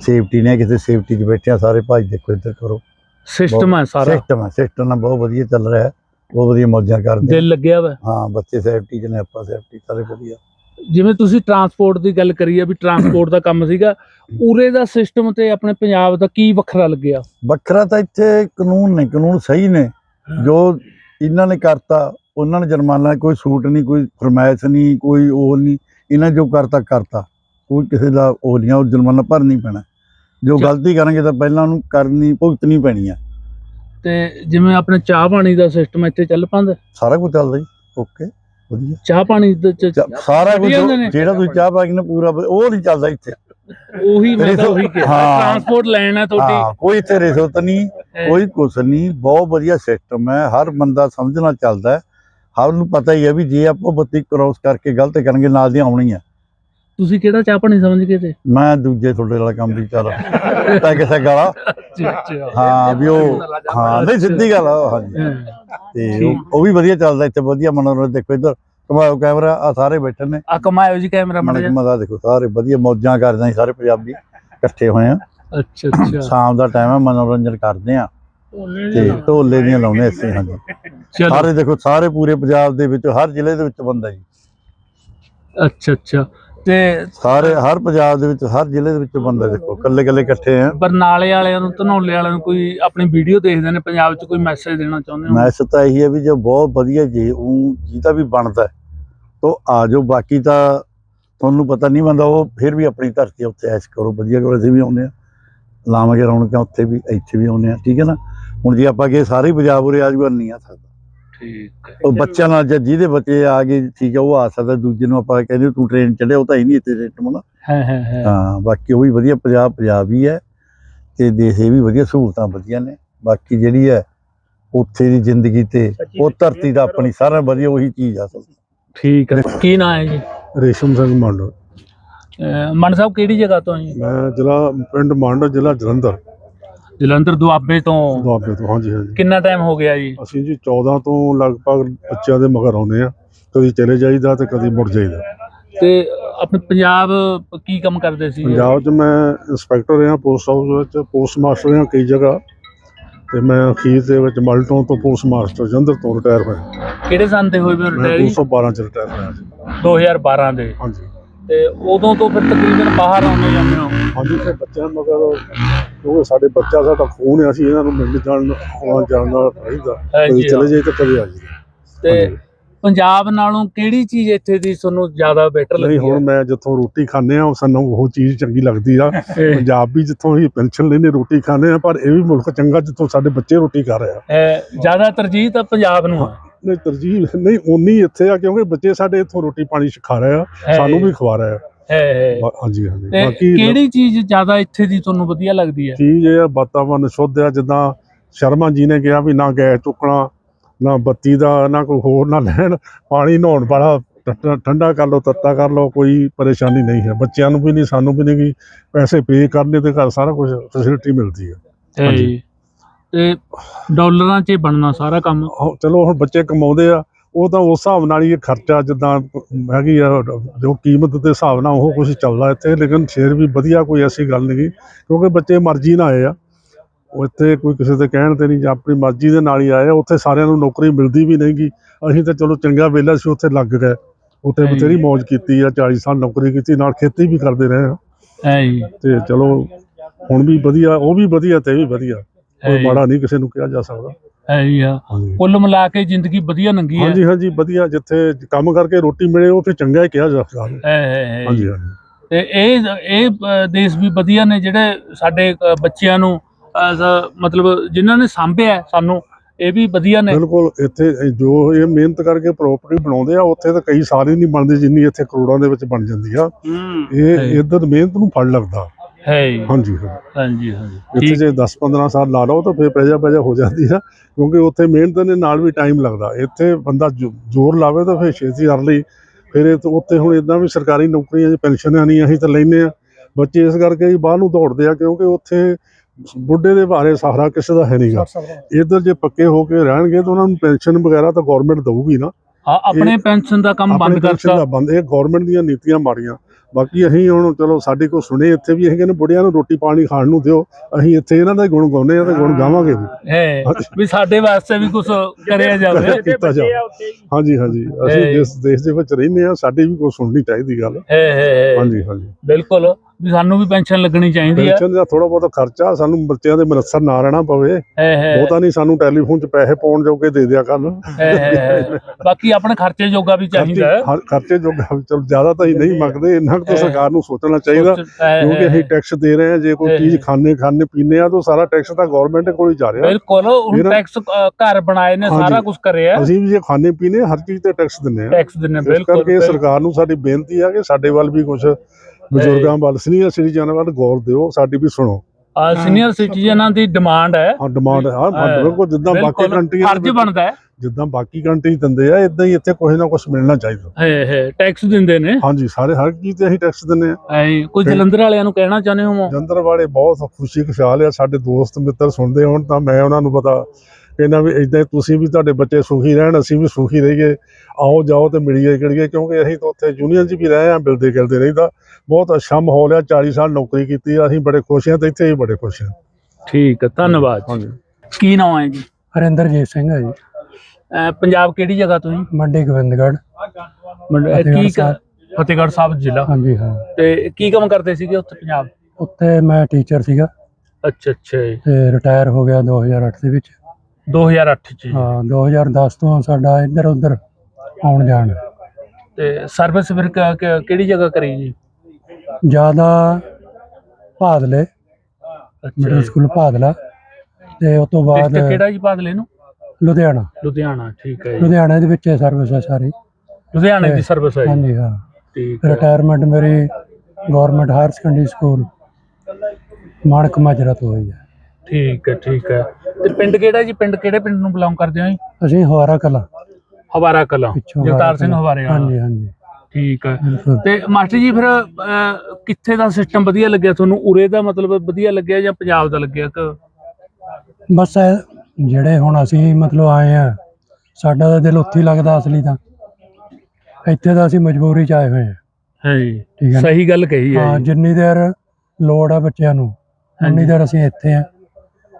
ਸੇਫਟੀ ਨੇ ਕਿਤੇ ਸੇਫਟੀ 'ਚ ਬੈਠੇ ਆ ਸਾਰੇ ਭਾਈ ਦੇਖੋ ਇੱਧਰ ਕਰੋ। ਸਿਸਟਮ ਹੈ ਸਾਰਾ। ਸਿਸਟਮ ਹੈ ਸਿਸਟਮ ਨਾਲ ਬਹੁਤ ਵਧੀਆ ਚੱਲ ਰਿਹਾ। ਹੈ ਬਹੁਤ ਵਧੀਆ ਮੌਜਾਂ ਕਰਦੇ। ਦਿਲ ਲੱਗਿਆ ਵਾ। ਹਾਂ ਬੱਚੇ ਸੇਫਟੀ ਚ ਨੇ ਆਪਾਂ ਸੇਫਟੀ ਸਾਰੇ ਵਧੀਆ। ਜਿਵੇਂ ਤੁਸੀਂ ਟਰਾਂਸਪੋਰਟ ਦੀ ਗੱਲ ਕਰੀ ਆ ਵੀ ਟਰਾਂਸਪੋਰਟ ਦਾ ਕੰਮ ਸੀਗਾ ਉਰੇ ਦਾ ਸਿਸਟਮ ਤੇ ਆਪਣੇ ਪੰਜਾਬ ਦਾ ਕੀ ਵੱਖਰਾ ਲੱਗਿਆ? ਵੱਖਰਾ ਤਾਂ ਇੱਥੇ ਕਾਨੂੰਨ ਨੇ ਕਾਨੂੰਨ ਸਹੀ ਨੇ। ਜੋ ਇਹਨਾਂ ਨੇ ਕਰਤਾ ਉਹਨਾਂ ਨੇ ਜੁਰਮਾਨਾ ਕੋਈ ਸੂਟ ਨਹੀਂ ਕੋਈ ਫਰਮਾਇਸ਼ ਨਹੀਂ ਕੋਈ ਉਹ ਨਹੀਂ ਇਹਨਾਂ ਜੋ ਕਰਤਾ ਕਰਤਾ। ਕੋਈ ਕਿਸੇ ਦਾ ਉਹ ਨਹੀਂ ਉਹ ਜੁਰਮਾਨਾ ਭਰਨੀ ਪੈਣਾ। ਜੋ। ਗਲਤੀ ਕਰਾਂਗੇ ਤਾਂ ਪਹਿਲਾਂ ਉਹਨੂੰ ਕਰਨੀ ਭੁਗਤਣੀ ਪੈਣੀ ਆ। ਤੇ ਜਿਵੇਂ ਆਪਣੇ ਚਾਹ ਪਾਣੀ ਦਾ ਸਿਸਟਮ ਇੱਥੇ ਚੱਲ ਪਾਉਂਦਾ? ਸਾਰਾ ਕੁਝ ਚੱਲਦਾ ਜੀ। ਓਕੇ ਵਧੀਆ। ਚਾਹ ਪਾਣੀ ਦੇ ਸਾਰਾ ਕੁਝ। ਜਿਹੜਾ ਤੁਸੀਂ ਚਾਹ ਪਾ ਕੇ ਨਾ ਪੂਰਾ ਉਹ ਨਹੀਂ ਚੱਲਦਾ ਇੱਥੇ। ਉਹੀ ਮੈਂ ਤਾਂ ਉਹੀ ਕਿਹਾ ਹਾਂ। ਟਰਾਂਸਪੋਰਟ ਲੈਣ ਹੈ ਤੁਹਾਡੀ। ਹਾਂ ਕੋਈ ਇੱਥੇ ਰਿਸ਼ਵਤ ਨਹੀਂ ਕੋਈ ਕੁਛ ਨਹੀਂ ਬਹੁਤ ਵਧੀਆ ਸਿਸਟਮ ਹੈ ਹਰ ਬੰਦਾ ਸਮਝਣਾ ਚੱਲਦਾ ਹੈ। ਹਰ ਨੂੰ ਪਤਾ ਹੀ ਹੈ ਵੀ ਜੇ ਆਪਾਂ ਬੱਤੀ ਕ੍ਰੋਸ ਕਰਕੇ ਗਲਤ ਕਰਨਗੇ ਨਾਲ ਦੀ ਆਉਣੀ ਹੈ ਤੁਸੀਂ ਕਿਹੜਾ ਚਾਹ ਪਾਣੀ ਸਮਝ ਗਏ ਤੇ? ਮੈਂ ਦੂਜੇ ਤੁਹਾਡੇ ਵਾਲਾ ਕੰਮ ਵੀ ਚੱਲ ਤਾਂ ਕਿਸੇ ਗਾਲਾ। ਹਾਂ ਵੀ ਉਹ ਹਾਂ ਨਹੀਂ ਸਿੱਧੀ ਗੱਲ ਆ ਹਾਂਜੀ। ਤੇ ਉਹ- ਉਹ ਵੀ ਵਧੀਆ ਚੱਲਦਾ ਇੱਥੇ ਵਧੀਆ ਮਨੋਰੰਜਨ ਦੇਖੋ ਇੱਧਰ। ਕਮਾਓ ਕੈਮਰਾ ਆ ਸਾਰੇ ਬੈਠੇ ਨੇ। ਆ ਕਮਾਇਓ ਜੀ ਕੈਮਰਾ ਮੜ ਮਨ ਮਜ਼ਾ ਦੇਖੋ ਸਾਰੇ ਵਧੀਆ ਮੌਜਾਂ ਕਰਦੇ ਆ ਸਾਰੇ ਪੰਜਾਬੀ ਇਕੱਠੇ ਹੋਏ ਆ। ਅੱਛਾ ਅੱਛਾ। ਸ਼ਾਮ ਦਾ ਟਾਈਮ ਹੈ ਮਨੋਰੰਜਨ ਕਰਦੇ ਆ। ਤੇ ਢੋਲੇ ਦੀਆਂ ਲਾਉਣੇ ਅਸੀਂ ਹਾਂਜੀ। ਚਲੋ। ਸਾਰੇ ਦੇਖੋ ਸਾਰੇ ਪੂਰੇ ਪੰਜਾਬ ਦੇ ਵਿੱਚ ਹਰ ਜ਼ਿਲ੍ਹੇ ਦੇ ਵਿੱਚ ਬੰਦਾ ਜੀ। ਅੱਛਾ ਅੱਛਾ। ਤੇ ਸਾਰੇ ਹਰ ਪੰਜਾਬ ਦੇ ਵਿੱਚ ਹਰ ਜ਼ਿਲ੍ਹੇ ਦੇ ਵਿੱਚ ਬੰਦਾ ਦੇਖੋ ਕੱਲੇ ਕੱਲੇ ਇਕੱਠੇ ਆ। ਬਰਨਾਲੇ ਵਾਲਿਆਂ ਨੂੰ ਧਨੌਲੇ ਵਾਲਿਆਂ ਨੂੰ ਕੋਈ ਆਪਣੀ ਵੀਡੀਓ ਦੇਖਦੇ ਨੇ ਪੰਜਾਬ 'ਚ ਕੋਈ ਮੈਸੇਜ ਦੇਣਾ ਚਾਹੁੰਦੇ ਹੋ? ਮੈਸੇਜ ਤਾਂ ਇਹੀ ਹੈ ਵੀ ਜੋ ਬਹੁਤ ਵਧੀਆ ਜੀ ਉਹ ਜਿਹਦਾ ਵੀ ਬਣਦਾ। ਹੈ, ਤੋ ਆ ਜਾਓ ਬਾਕੀ ਤਾਂ ਤੁਹਾਨੂੰ ਪਤਾ ਨਹੀਂ ਬੰਦਾ ਉਹ ਫਿਰ ਵੀ ਆਪਣੀ ਧਰਤੀ ਉੱਤੇ ਐਸ਼ ਕਰੋ ਵਧੀਆ ਕਰੋ ਅਸੀਂ ਵੀ ਆਉਂਦੇ ਆ ਲਾਵਾਂਗੇ ਰੌਣਕਾਂ ਉੱਥੇ ਵੀ ਇੱਥੇ ਵੀ ਆਉਂਦੇ ਆ ਠੀਕ ਹੈ ਨਾ? ਹੁਣ ਜੇ ਆਪਾਂ ਕਿ ਸਾਰੇ ਪੰਜਾਬ ਉਰੇ ਆ ਜੂਗਾ ਨਹੀਂ ਆ ਸਕਦਾ ਠੀਕ ਹੈ। ਉਹ ਬੱਚਿਆਂ ਨਾਲ ਜੇ ਜਿਹਦੇ ਬੱਚੇ ਆ ਗਏ ਠੀਕ ਹੈ ਉਹ ਆ ਸਕਦਾ ਦੂਜੇ ਨੂੰ ਆਪਾਂ ਕਹਿੰਦੇ ਤੂੰ ਟ੍ਰੇਨ ਚੜਿਆ ਉਹ ਤਾਂ ਹੀ ਨਹੀਂ ਇੱਥੇ ਸਿਸਟਮ ਨਾ ਹੈ ਹੈ ਹੈ। ਹਾਂ ਬਾਕੀ ਉਹ ਵੀ ਵਧੀਆ ਪੰਜਾਬ ਪੰਜਾਬ ਹੀ ਹੈ ਤੇ ਦੇਸ਼ ਇਹ ਵੀ ਵਧੀਆ ਸਹੂਲਤਾਂ ਵਧੀਆ ਨੇ। ਬਾਕੀ ਜਿਹੜੀ ਹੈ ਉੱਥੇ ਦੀ ਜ਼ਿੰਦਗੀ ਤੇ ਉਹ ਧਰਤੀ ਦਾ ਆਪਣੀ ਸਾਰਾ ਵਧੀਆ ਉਹੀ ਚੀਜ਼ ਆ। ਅਸਲ ਠੀਕ ਹੈ ਕੀ ਨਾਂ ਹੈ ਜੀ? ਰੇਸ਼ਮ ਸਿੰਘ ਅਹ ਮਨ ਸਾਹਿਬ ਕਿਹੜੀ ਜਗ੍ਹਾ ਤੋਂ ਹੈ? ਜੀ ਮੈਂ ਜ਼ਿਲ੍ਹਾ ਪਿੰਡ ਮੰਡਲ ਜ਼ਿਲ੍ਹਾ ਜਲੰਧਰ। ਜਲੰਧਰ ਦੁਆਬੇ ਤੋਂ। ਦੁਆਬੇ ਤੋਂ ਹਾਂਜੀ ਹਾਂਜੀ। ਕਿੰਨਾ ਟਾਈਮ ਹੋ ਗਿਆ ਜੀ? ਅਸੀਂ ਜੀ 14 ਤੋਂ ਲਗਭਗ ਬੱਚਿਆਂ ਦੇ ਮਗਰ ਆਉਂਦੇ ਆ ਕਦੀ ਚਲੇ ਜਾਈਦਾ ਤੇ ਕਦੀ ਮੁੜ ਜਾਈਦਾ। ਤੇ ਆਪਣੇ ਪੰਜਾਬ ਕੀ ਕੰਮ ਕਰਦੇ ਸੀ? ਪੰਜਾਬ 'ਚ ਮੈਂ ਇੰਸਪੈਕਟਰ ਰਿਹਾ ਪੋਸਟ ਹਾਊਸ ਵਿੱਚ ਪੋਸਟ ਮਾਸਟਰ ਰਿਹਾ ਕਈ ਜਗ੍ਹਾ। ਤੇ ਮੈਂ ਅਖੀਰ ਦੇ ਵਿੱਚ ਮਲਟੋਂ ਤੋਂ ਪੋਸਟ ਮਾਸਟਰ ਜਲੰਧਰ ਤੋਂ ਰਿਟਾਇਰ ਹੋਇਆ। ਕਿਹੜੇ ਸਾਲ ਦੇ ਹੋਏ ਮੈਂ ਰਿਟਾਇਰ 212 ਚ ਰਿਟਾਇਰ ਹੋਇਆ ਸੀ 2012 ਦੇ। ਹਾਂਜੀ। ਤੇ ਉਦੋਂ ਤੋਂ ਫਿਰ ਤਕਰੀਬਨ ਬਾਹਰ ਆਉਂਦੇ ਜਾਂਦੇ ਹੋ? ਹਾਂਜੀ ਤੇ ਬੱਚਿਆਂ ਮਗਰ ਕਿਉਂਕਿ ਸਾਡੇ ਬੱਚਾ ਸਾਡਾ ਖੂਨ ਹੈ ਅਸੀਂ ਇਹਨਾਂ ਨੂੰ ਮਿਲ ਜਾਣ ਆਉਣ ਜਾਣ ਨਾਲ ਰਹਿੰਦਾ। ਹੈ ਜੀ, ਚਲੇ ਜਾਈ ਤਾਂ ਕਦੇ ਆ ਜੀ ਤੇ ਪੰਜਾਬ ਨਾਲੋਂ ਕਿਹੜੀ ਚੀਜ਼ ਇੱਥੇ ਦੀ ਤੁਹਾਨੂੰ ਜ਼ਿਆਦਾ ਬੈਟਰ ਨਹੀਂ ਲੱਗੀ ਹੁਣ ਮੈਂ ਜਿੱਥੋਂ ਰੋਟੀ ਖਾਂਦੇ ਆ ਸਾਨੂੰ ਉਹ ਚੀਜ਼ ਚੰਗੀ ਲੱਗਦੀ ਆ। ਹੈ ਪੰਜਾਬ ਵੀ ਜਿੱਥੋਂ ਹੀ ਪੈਨਸ਼ਨ ਲੈਨੇ ਰੋਟੀ ਖਾਂਦੇ ਆ ਪਰ ਇਹ ਵੀ ਮੁਲਕ ਚੰਗਾ ਜਿੱਥੋਂ ਸਾਡੇ ਬੱਚੇ ਰੋਟੀ ਖਾ ਰਹੇ ਆ। ਜ਼ਿਆਦਾ ਤਰਜੀਹ ਤਾਂ ਪੰਜਾਬ ਨੂੰ ਆ। ਨਹੀਂ ਤਰਜੀਹ ਨਹੀਂ ਉਨੀ ਇੱਥੇ ਆ ਕਿਉਂਕਿ ਬੱਚੇ ਸਾਡੇ ਇੱਥੋਂ ਰੋਟੀ ਪਾਣੀ ਖਾ ਰਹੇ ਆ ਹੈ, ਸਾਨੂੰ ਵੀ ਖਵਾ ਰਹੇ ਆ। ਹੈ ਹੈ ਹਾਂਜੀ ਹਾਂਜੀ ਬਾਕੀ ਕਿਹੜੀ ਚੀਜ਼ ਜ਼ਿਆਦਾ ਇੱਥੇ ਦੀ ਤੁਹਾਨੂੰ ਵਧੀਆ ਲੱਗਦੀ ਹੈ? ਚੀਜ਼ ਇਹ ਆ ਵਾਤਾਵਰਨ ਸ਼ੁੱਧ ਆ ਜਿੱਦਾਂ ਸ਼ਰਮਾ ਜੀ ਨੇ ਕਿਹਾ ਵੀ ਨਾ ਗੈਸ ਚੁੱਕਣਾ ਨਾ ਬੱਤੀ ਦਾ ਨਾ ਕੋਈ ਹੋਰ ਨਾ ਲੈਣ। ਪਾਣੀ ਨਹਾਉਣ ਵਾਲਾ ਠੰਡਾ ਕਰ ਲਓ ਤੱਤਾ ਕਰ ਲਓ ਕੋਈ ਪਰੇਸ਼ਾਨੀ ਨਹੀਂ ਹੈ। ਬੱਚਿਆਂ ਨੂੰ ਵੀ ਨਹੀਂ ਸਾਨੂੰ ਵੀ ਨਹੀਂ ਪੈਸੇ ਪੇ ਕਰਨੇ ਤੇ ਘਰ ਸਾਰਾ ਕੁਝ ਫੈਸਿਲਿਟੀ ਮਿਲਦੀ ਹੈ। ਹਾਂਜੀ। ਤੇ ਡਾਲਰਾਂ 'ਚ ਬਣਨਾ ਸਾਰਾ ਕੰਮ। ਚਲੋ ਹੁਣ ਬੱਚੇ ਕਮਾਉਂਦੇ ਆ ਉਹ ਤਾਂ ਉਸ ਹਿਸਾਬ ਨਾਲ ਹੀ ਖਰਚਾ ਜਿੱਦਾਂ ਹੈਗੀ ਆ ਜੋ ਕੀਮਤ ਦੇ ਹਿਸਾਬ ਨਾਲ ਉਹ ਕੁਝ ਚੱਲਦਾ ਇੱਥੇ ਲੇਕਿਨ ਸ਼ੇਰ ਵੀ ਵਧੀਆ ਕੋਈ ਐਸੀ ਗੱਲ ਨਹੀਂ ਕਿਉਂਕਿ ਬੱਚੇ ਮਰਜ਼ੀ ਨਾਲ ਆਏ ਆ। ਉਹ ਇੱਥੇ ਕੋਈ ਕਿਸੇ ਦੇ ਕਹਿਣ ਤੇ ਨਹੀਂ ਜਾਂ ਆਪਣੀ ਮਰਜ਼ੀ ਦੇ ਨਾਲ ਹੀ ਆਏ ਆ ਉੱਥੇ ਸਾਰਿਆਂ ਨੂੰ ਨੌਕਰੀ ਮਿਲਦੀ ਵੀ ਨਹੀਂਗੀ। ਅਸੀਂ ਤਾਂ ਚਲੋ ਚੰਗਾ ਵੇਲਾ ਸੀ ਉੱਥੇ ਲੱਗ ਗਏ। ਉੱਥੇ ਹਾਂਜੀ। ਬਥੇਰੀ ਮੌਜ ਕੀਤੀ ਆ 40 ਸਾਲ ਨੌਕਰੀ ਕੀਤੀ ਨਾਲ ਖੇਤੀ ਵੀ ਕਰਦੇ ਰਹੇ ਆ। ਹੈ। ਜੀ ਤੇ ਚਲੋ ਹੁਣ ਵੀ ਵਧੀਆ ਉਹ ਵੀ ਵਧੀਆ ਤੇ ਇਹ ਵੀ ਵਧੀਆ। ਕੋਈ ਮਾੜਾ ਨਹੀਂ ਕਿਸੇ ਨੂੰ ਕਿਹਾ ਜਾ ਸਕਦਾ। ਹੈ ਜੀ ਆ। ਹਾਂਜੀ। ਕੁੱਲ ਮਿਲਾ ਕੇ ਜ਼ਿੰਦਗੀ ਵਧੀਆ ਲੰਗੀ ਹੈ। ਹਾਂਜੀ ਹਾਂਜੀ ਵਧੀਆ। ਜਿੱਥੇ ਕੰਮ ਕਰਕੇ ਰੋਟੀ ਮਿਲੇ ਉਹ ਫਿਰ ਚੰਗਾ ਹੀ ਕਿਹਾ ਜਾ ਸਕਦਾ। ਹੈ ਹੈ ਹੈ ਹਾਂਜੀ ਤੇ ਇਹ ਇਹ ਅ, ਦੇਸ਼ ਵੀ ਵਧੀਆ ਨੇ ਜਿਹੜੇ ਸਾਡੇ ਅ, ਬੱਚਿਆਂ ਨੂੰ ਮਤਲਬ ਜਿਨ੍ਹਾਂ ਨੇ ਸਾਂਭਿਆ ਸਾਨੂੰ ਇਹ ਵੀ ਵਧੀਆ ਨੇ। ਬਿਲਕੁਲ ਇੱਥੇ ਜੋ ਇਹ ਮਿਹਨਤ ਕਰਕੇ ਪ੍ਰਾਪਰਟੀ ਬਣਾਉਂਦੇ ਆ ਉੱਥੇ ਤਾਂ ਕਈ ਹੀ ਨਹੀਂ ਬਣਦੇ ਜਿੰਨੀ ਇੱਥੇ ਕਰੋੜਾਂ ਦੇ ਵਿੱਚ ਬਣ ਜਾਂਦੀ ਆ। ਇਹ। ਇੱਧਰ ਮਿਹਨਤ ਨੂੰ ਫਲ ਲੱਗਦਾ। ਹੈ ਹਾਂਜੀ ਹਾਂਜੀ ਹਾਂਜੀ। ਇੱਥੇ ਜੇ 10-15 ਸਾਲ ਲਾ ਲਓ ਤਾਂ ਫਿਰ ਪੈਜਾ ਪੈਜਾ ਹੋ ਜਾਂਦੀ ਆ ਕਿਉਂਕਿ ਉੱਥੇ ਮਿਹਨਤ ਦੇ ਨਾਲ ਵੀ ਟਾਈਮ ਲੱਗਦਾ। ਇੱਥੇ ਬੰਦਾ ਜ਼ੋਰ ਲਾਵੇ ਤਾਂ ਫਿਰ ਛੇਤੀ ਕਰ ਲਈ। ਫਿਰ ਉੱਥੇ ਹੁਣ ਇਦਾਂ ਵੀ ਸਰਕਾਰੀ ਨੌਕਰੀਆਂ 'ਚ ਪੈਨਸ਼ਨਾਂ ਨਹੀਂ ਅਸੀਂ ਤਾਂ ਲੈਨੇ ਆ। ਬੱਚੇ ਇਸ ਕਰਕੇ ਹੀ ਬਾਹਰ ਨੂੰ ਦੌੜਦੇ ਆ ਕਿਉਂਕਿ ਉੱਥੇ ਬੁੱਢੇ ਦੇ ਬਾਰੇ ਸਹਾਰਾ ਕਿਸੇ ਦਾ ਹੈ ਨਹੀਂਗਾ ਇੱਧਰ ਜੇ ਪੱਕੇ ਹੋ ਕੇ ਰਹਿਣਗੇ ਤਾਂ ਉਹਨਾਂ ਨੂੰ ਪੈਨਸ਼ਨ ਵਗੈਰਾ ਤਾਂ ਗਵਰਨਮੈਂਟ ਦਊਗੀ ਨਾ। ਹਾਂ ਆਪਣੇ ਪੈਨਸ਼ਨ ਦਾ ਕੰਮ ਆਪਣੀ ਬੰਦ ਪੈਨਸ਼ਨ ਕਰਤਾ ਦਾ ਬੰਦ। ਇਹ ਗਵਰਨਮੈਂਟ ਦੀਆਂ ਨੀਤੀਆਂ ਮਾੜੀਆਂ। ਬਾਕੀ ਅਸੀਂ ਹੁਣ ਚਲੋ ਸਾਡੇ ਕੋਲ ਸੁਣੇ ਇੱਥੇ ਵੀ ਅਸੀਂ ਕਹਿੰਦੇ ਬੁੜਿਆਂ ਨੂੰ ਰੋਟੀ ਪਾਣੀ ਖਾਣ ਨੂੰ ਦਿਓ। ਅਸੀਂ ਇੱਥੇ ਇਹਨਾਂ ਦਾ ਹੀ ਗੁਣ ਗਾਉਂਦੇ ਆ ਤੇ ਗੁਣ ਗਾਵਾਂਗੇ ਵੀ। ਹੈ ਵੀ ਸਾਡੇ ਵਾਸਤੇ ਵੀ ਕੁਝ ਕਰਿਆ ਜਾਵੇ। ਕੀਤਾ ਜਾਵੇ। ਹਾਂਜੀ ਹਾਂਜੀ। ਅਸੀਂ ਇਹ- ਜਿਸ ਦੇਸ਼ ਦੇ ਵਿੱਚ ਰਹਿੰਦੇ ਆ ਸਾਡੀ ਵੀ ਕੋਈ ਸੁਣਨੀ ਚਾਹੀਦੀ ਗੱਲ। ਹੈ। ਹਾਂਜੀ ਹਾਂਜੀ। ਬਿਲਕੁਲ। ਵੀ ਸਾਨੂੰ ਵੀ ਪੈਨਸ਼ਨ ਲੱਗਣੀ ਚਾਹੀਦੀ ਹੈ ਪੈਨਸ਼ਨ ਦਾ ਥੋੜਾ ਬਹੁਤਾ ਖਰਚਾ ਸਾਨੂੰ ਬੱਚਿਆਂ ਦੇ ਮਨਸਰ ਨਾ ਰਹਿਣਾ ਪਵੇ। ਬਹੁਤਾ ਨਹੀਂ ਸਾਨੂੰ ਟੈਲੀਫੋਨ 'ਚ ਪੈਸੇ ਪਾਉਣ ਜੋਗੇ ਦੇ ਦਿਆ ਕਰਨ। ਬਾਕੀ ਆਪਣੇ ਖਰਚੇ ਜੋਗਾ ਵੀ ਚਾਹੀਦਾ। ਹੈ ਖਰਚੇ ਜੋਗਾ ਚਲ ਜ਼ਿਆਦਾ ਤਾਂ ਹੀ ਨਹੀਂ ਮੰਗਦੇ। ਇੰਨਾ ਕੁ ਤਾਂ। ਸਰਕਾਰ ਨੂੰ ਸੋਚਣਾ ਚਾਹੀਦਾ। ਕਿਉਂਕਿ ਅਸੀਂ ਟੈਕਸ ਦੇ ਰਹੇ ਹਾਂ ਜੇ ਕੋਈ। ਚੀਜ਼ ਖਾਣੇ ਖਾਣੇ ਪੀਣੇ ਆ ਤਾਂ ਸਾਰਾ ਟੈਕਸ ਤਾਂ ਗਵਰਨਮੈਂਟ ਕੋਲ ਹੀ ਜਾ ਰਿਹਾ। ਬਿਲਕੁਲ ਹੁਣ ਟੈਕਸ ਘਰ ਬਣਾਏ ਨੇ। ਸਾਰਾ ਕੁਝ ਕਰਿਆ। ਅਸੀਂ ਵੀ ਜੇ ਖਾਣੇ ਪੀਣੇ ਹਰ ਚੀਜ਼ ਤੇ ਟੈਕਸ ਦਿੰਦੇ ਆ ਟੈਕਸ ਦਿੰਨੇ ਬਿਲਕੁਲ ਕਰਕੇ ਸਰਕਾਰ ਨੂੰ ਸਾਡੀ ਬੇਨਤੀ ਆ ਕਿ ਸਾਡੇ ਵੱਲ ਵੀ ਕੁਝ ਬਜ਼ੁਰਗਾਂ ਵੱਲ ਸੀਨੀਅਰ ਸਿਟੀਜ਼ਨ ਵੱਲ ਗੌਰ ਦਿਓ ਸਾਡੀ ਵੀ ਸੁਣੋ। ਸੀਨੀਅਰ ਸਿਟੀਜ਼ਨਾਂ ਦੀ ਡਿਮਾਂਡ ਹੈ। ਹਾਂ ਡਿਮਾਂਡ ਹਾਂ ਹੈ। ਬਿਲਕੁਲ ਜਿੱਦਾਂ ਬਾਕੀ ਕੰਟਰੀਆਂ ਫਰਜ਼ ਬਣਦਾ ਹੈ। ਜਿੱਦਾਂ ਬਾਕੀ ਕੰਟਰੀ ਦਿੰਦੇ ਆ ਇਦਾਂ ਹੀ ਇੱਥੇ ਕੁਝ ਨਾ ਕੁਝ ਮਿਲਣਾ ਚਾਹੀਦਾ। ਹੈ ਹੈ ਟੈਕਸ ਦਿੰਦੇ ਨੇ। ਹਾਂਜੀ ਸਾਰੇ ਹਰ ਚੀਜ਼ ਤੇ ਅਸੀਂ ਟੈਕਸ ਦਿੰਦੇ ਆ। ਐਂ ਕੋਈ ਜਲੰਧਰ ਵਾਲਿਆਂ ਨੂੰ ਕਹਿਣਾ ਚਾਹੁੰਦੇ ਹੋ ਜੰਦਰ ਵਾਲੇ ਬਹੁਤ ਖੁਸ਼ੀ ਖੁਸ਼ਹਾਲ ਆ ਸਾਡੇ ਦੋਸਤ ਮਿੱਤਰ ਸੁਣਦੇ ਹੋਣ ਤਾਂ ਮੈਂ ਉਹਨਾਂ ਨੂੰ ਪਤਾ ਕਹਿੰਦਾ ਵੀ ਇਦਾਂ ਤੁਸੀਂ ਵੀ ਤੁਹਾਡੇ ਬੱਚੇ ਸੁਖੀ ਰਹਿਣ ਅਸੀਂ ਵੀ ਸੁਖੀ ਰਹੀਏ। ਆਓ ਜਾਓ ਤੇ ਮਿਲੀਏ ਗਿਲੀਏ ਕਿਉਂਕਿ ਅਸੀਂ ਤਾਂ ਉੱਥੇ ਯੂਨੀਅਨ 'ਚ ਵੀ ਰਹੇ ਆ ਮਿਲਦੇ ਗਿਲਦੇ ਰਹੀਦਾ। ਬਹੁਤ ਅੱਛਾ ਮਾਹੌਲ ਆ 40 ਸਾਲ ਨੌਕਰੀ ਕੀਤੀ ਆ ਅਸੀਂ ਬੜੇ ਖੁਸ਼ ਹਾਂ ਤੇ ਇੱਥੇ ਵੀ ਬੜੇ ਖੁਸ਼ ਹਾਂ। ਠੀਕ ਹੈ ਧੰਨਵਾਦ ਹਾਂਜੀ। ਕੀ ਨਾਮ ਹੈ ਜੀ? ਹਰਿੰਦਰਜੀਤ ਸਿੰਘ ਹੈ ਜੀ। ਪੰਜਾਬ ਕਿਹੜੀ ਜਗ੍ਹਾ ਤੋਂ ਜੀ? ਮੰਡੀ ਗੋਬਿੰਦਗੜ੍ਹ। ਮੰਡ- ਕੀ। ਫਤਿਹਗੜ੍ਹ ਸਾਹਿਬ। ਜ਼ਿਲ੍ਹਾ। ਹਾਂਜੀ ਹਾਂ। ਤੇ ਕੀ ਕੰਮ ਕਰਦੇ ਸੀਗੇ ਉੱਥੇ ਪੰਜਾਬ? ਉੱਥੇ ਮੈਂ ਟੀਚਰ ਸੀਗਾ। ਅੱਛਾ ਅੱਛਾ ਜੀ। ਤੇ ਰਿਟਾਇਰ ਹੋ ਗਿਆ 2008 ਦੇ ਵਿੱਚ। 2008 ਚ ਜੀ। ਹਾਂ 2010 ਤੋਂ ਸਾਡਾ ਇੱਧਰ ਉੱਧਰ ਆਉਣ ਜਾਣ। ਤੇ ਸਰਵਿਸ ਫਿਰ ਕ- ਕ- ਕਿਹੜੀ ਜਗ੍ਹਾ ਕਰੀ ਜੀ? ਜ਼ਿਆਦਾ ਭਾਦਲੇ ਮਿਡਲ ਜੀ। ਸਕੂਲ ਭਾਦਲਾ ਤੇ ਉਸ ਤੋਂ ਬਾਅਦ ਕਿਹੜਾ ਜੀ ਬਾਦਲੇ ਨੂੰ? ਲੁਧਿਆਣਾ। ਲੁਧਿਆਣਾ ਠੀਕ ਹੈ ਜੀ। ਲੁਧਿਆਣਾ ਦੇ ਵਿੱਚ ਸਰਵਿਸ ਹੈ ਸਾਰੀ। ਲੁਧਿਆਣੇ ਦੀ ਸਰਵਿਸ ਹੈ ਜੀ। ਹਾਂਜੀ ਹਾਂ। ਠੀਕ ਹੈ। ਰਿਟਾਇਰਮੈਂਟ ਮੇਰੀ government higher secondary school Manak Majra ਤੋਂ ਹੋਈ ਹੈ। ਠੀਕ ਹੈ ਠੀਕ ਹੈ। ਤੇ ਪਿੰਡ ਕਿਹੜਾ ਜੀ? ਪਿੰਡ ਕਿਹੜੇ ਪਿੰਡ ਨੂੰ ਬਿਲੋਂਗ ਕਰਦੇ ਹੋ ਜੀ? ਅਸੀਂ ਹਵਾਰਾ ਕਲਾ। ਹਵਾਰਾ ਕਲਾਂ। ਪਿੱਛੋਂ ਜਗਤਾਰ ਸਿੰਘ। ਹਵਾਰੇ ਵਾਲਾ। ਹਾਂਜੀ ਹਾਂਜੀ। ਠੀਕ ਹੈ। ਤੇ ਮਾਸਟਰ ਜੀ ਫਿਰ ਕਿੱਥੇ ਦਾ ਸਿਸਟਮ ਵਧੀਆ ਲੱਗਿਆ ਤੁਹਾਨੂੰ? ਉਰੇ ਦਾ ਮਤਲਬ ਵਧੀਆ ਲੱਗਿਆ ਜਾਂ ਪੰਜਾਬ ਦਾ ਲੱਗਿਆ ਕਿ ਬਸ ਜਿਹੜੇ ਹੁਣ ਅਸੀਂ ਮਤਲਬ ਆਏ ਆ ਸਾਡਾ ਤਾਂ ਦਿਲ ਉੱਥੇ ਹੀ ਲੱਗਦਾ ਅਸਲੀ ਤਾਂ। ਇੱਥੇ ਤਾਂ ਅਸੀਂ ਮਜਬੂਰੀ ਚ ਆਏ ਹੋਏ ਆ। ਹੈ ਜੀ? ਸਹੀ ਗੱਲ ਕਹੀ ਹੈ। ਜਿੰਨੀ ਦੇਰ ਲੋੜ ਆ ਬੱਚਿਆਂ ਨੂੰ ਉਨੀ। ਦੇਰ ਅਸੀਂ ਇੱਥੇ ਆ।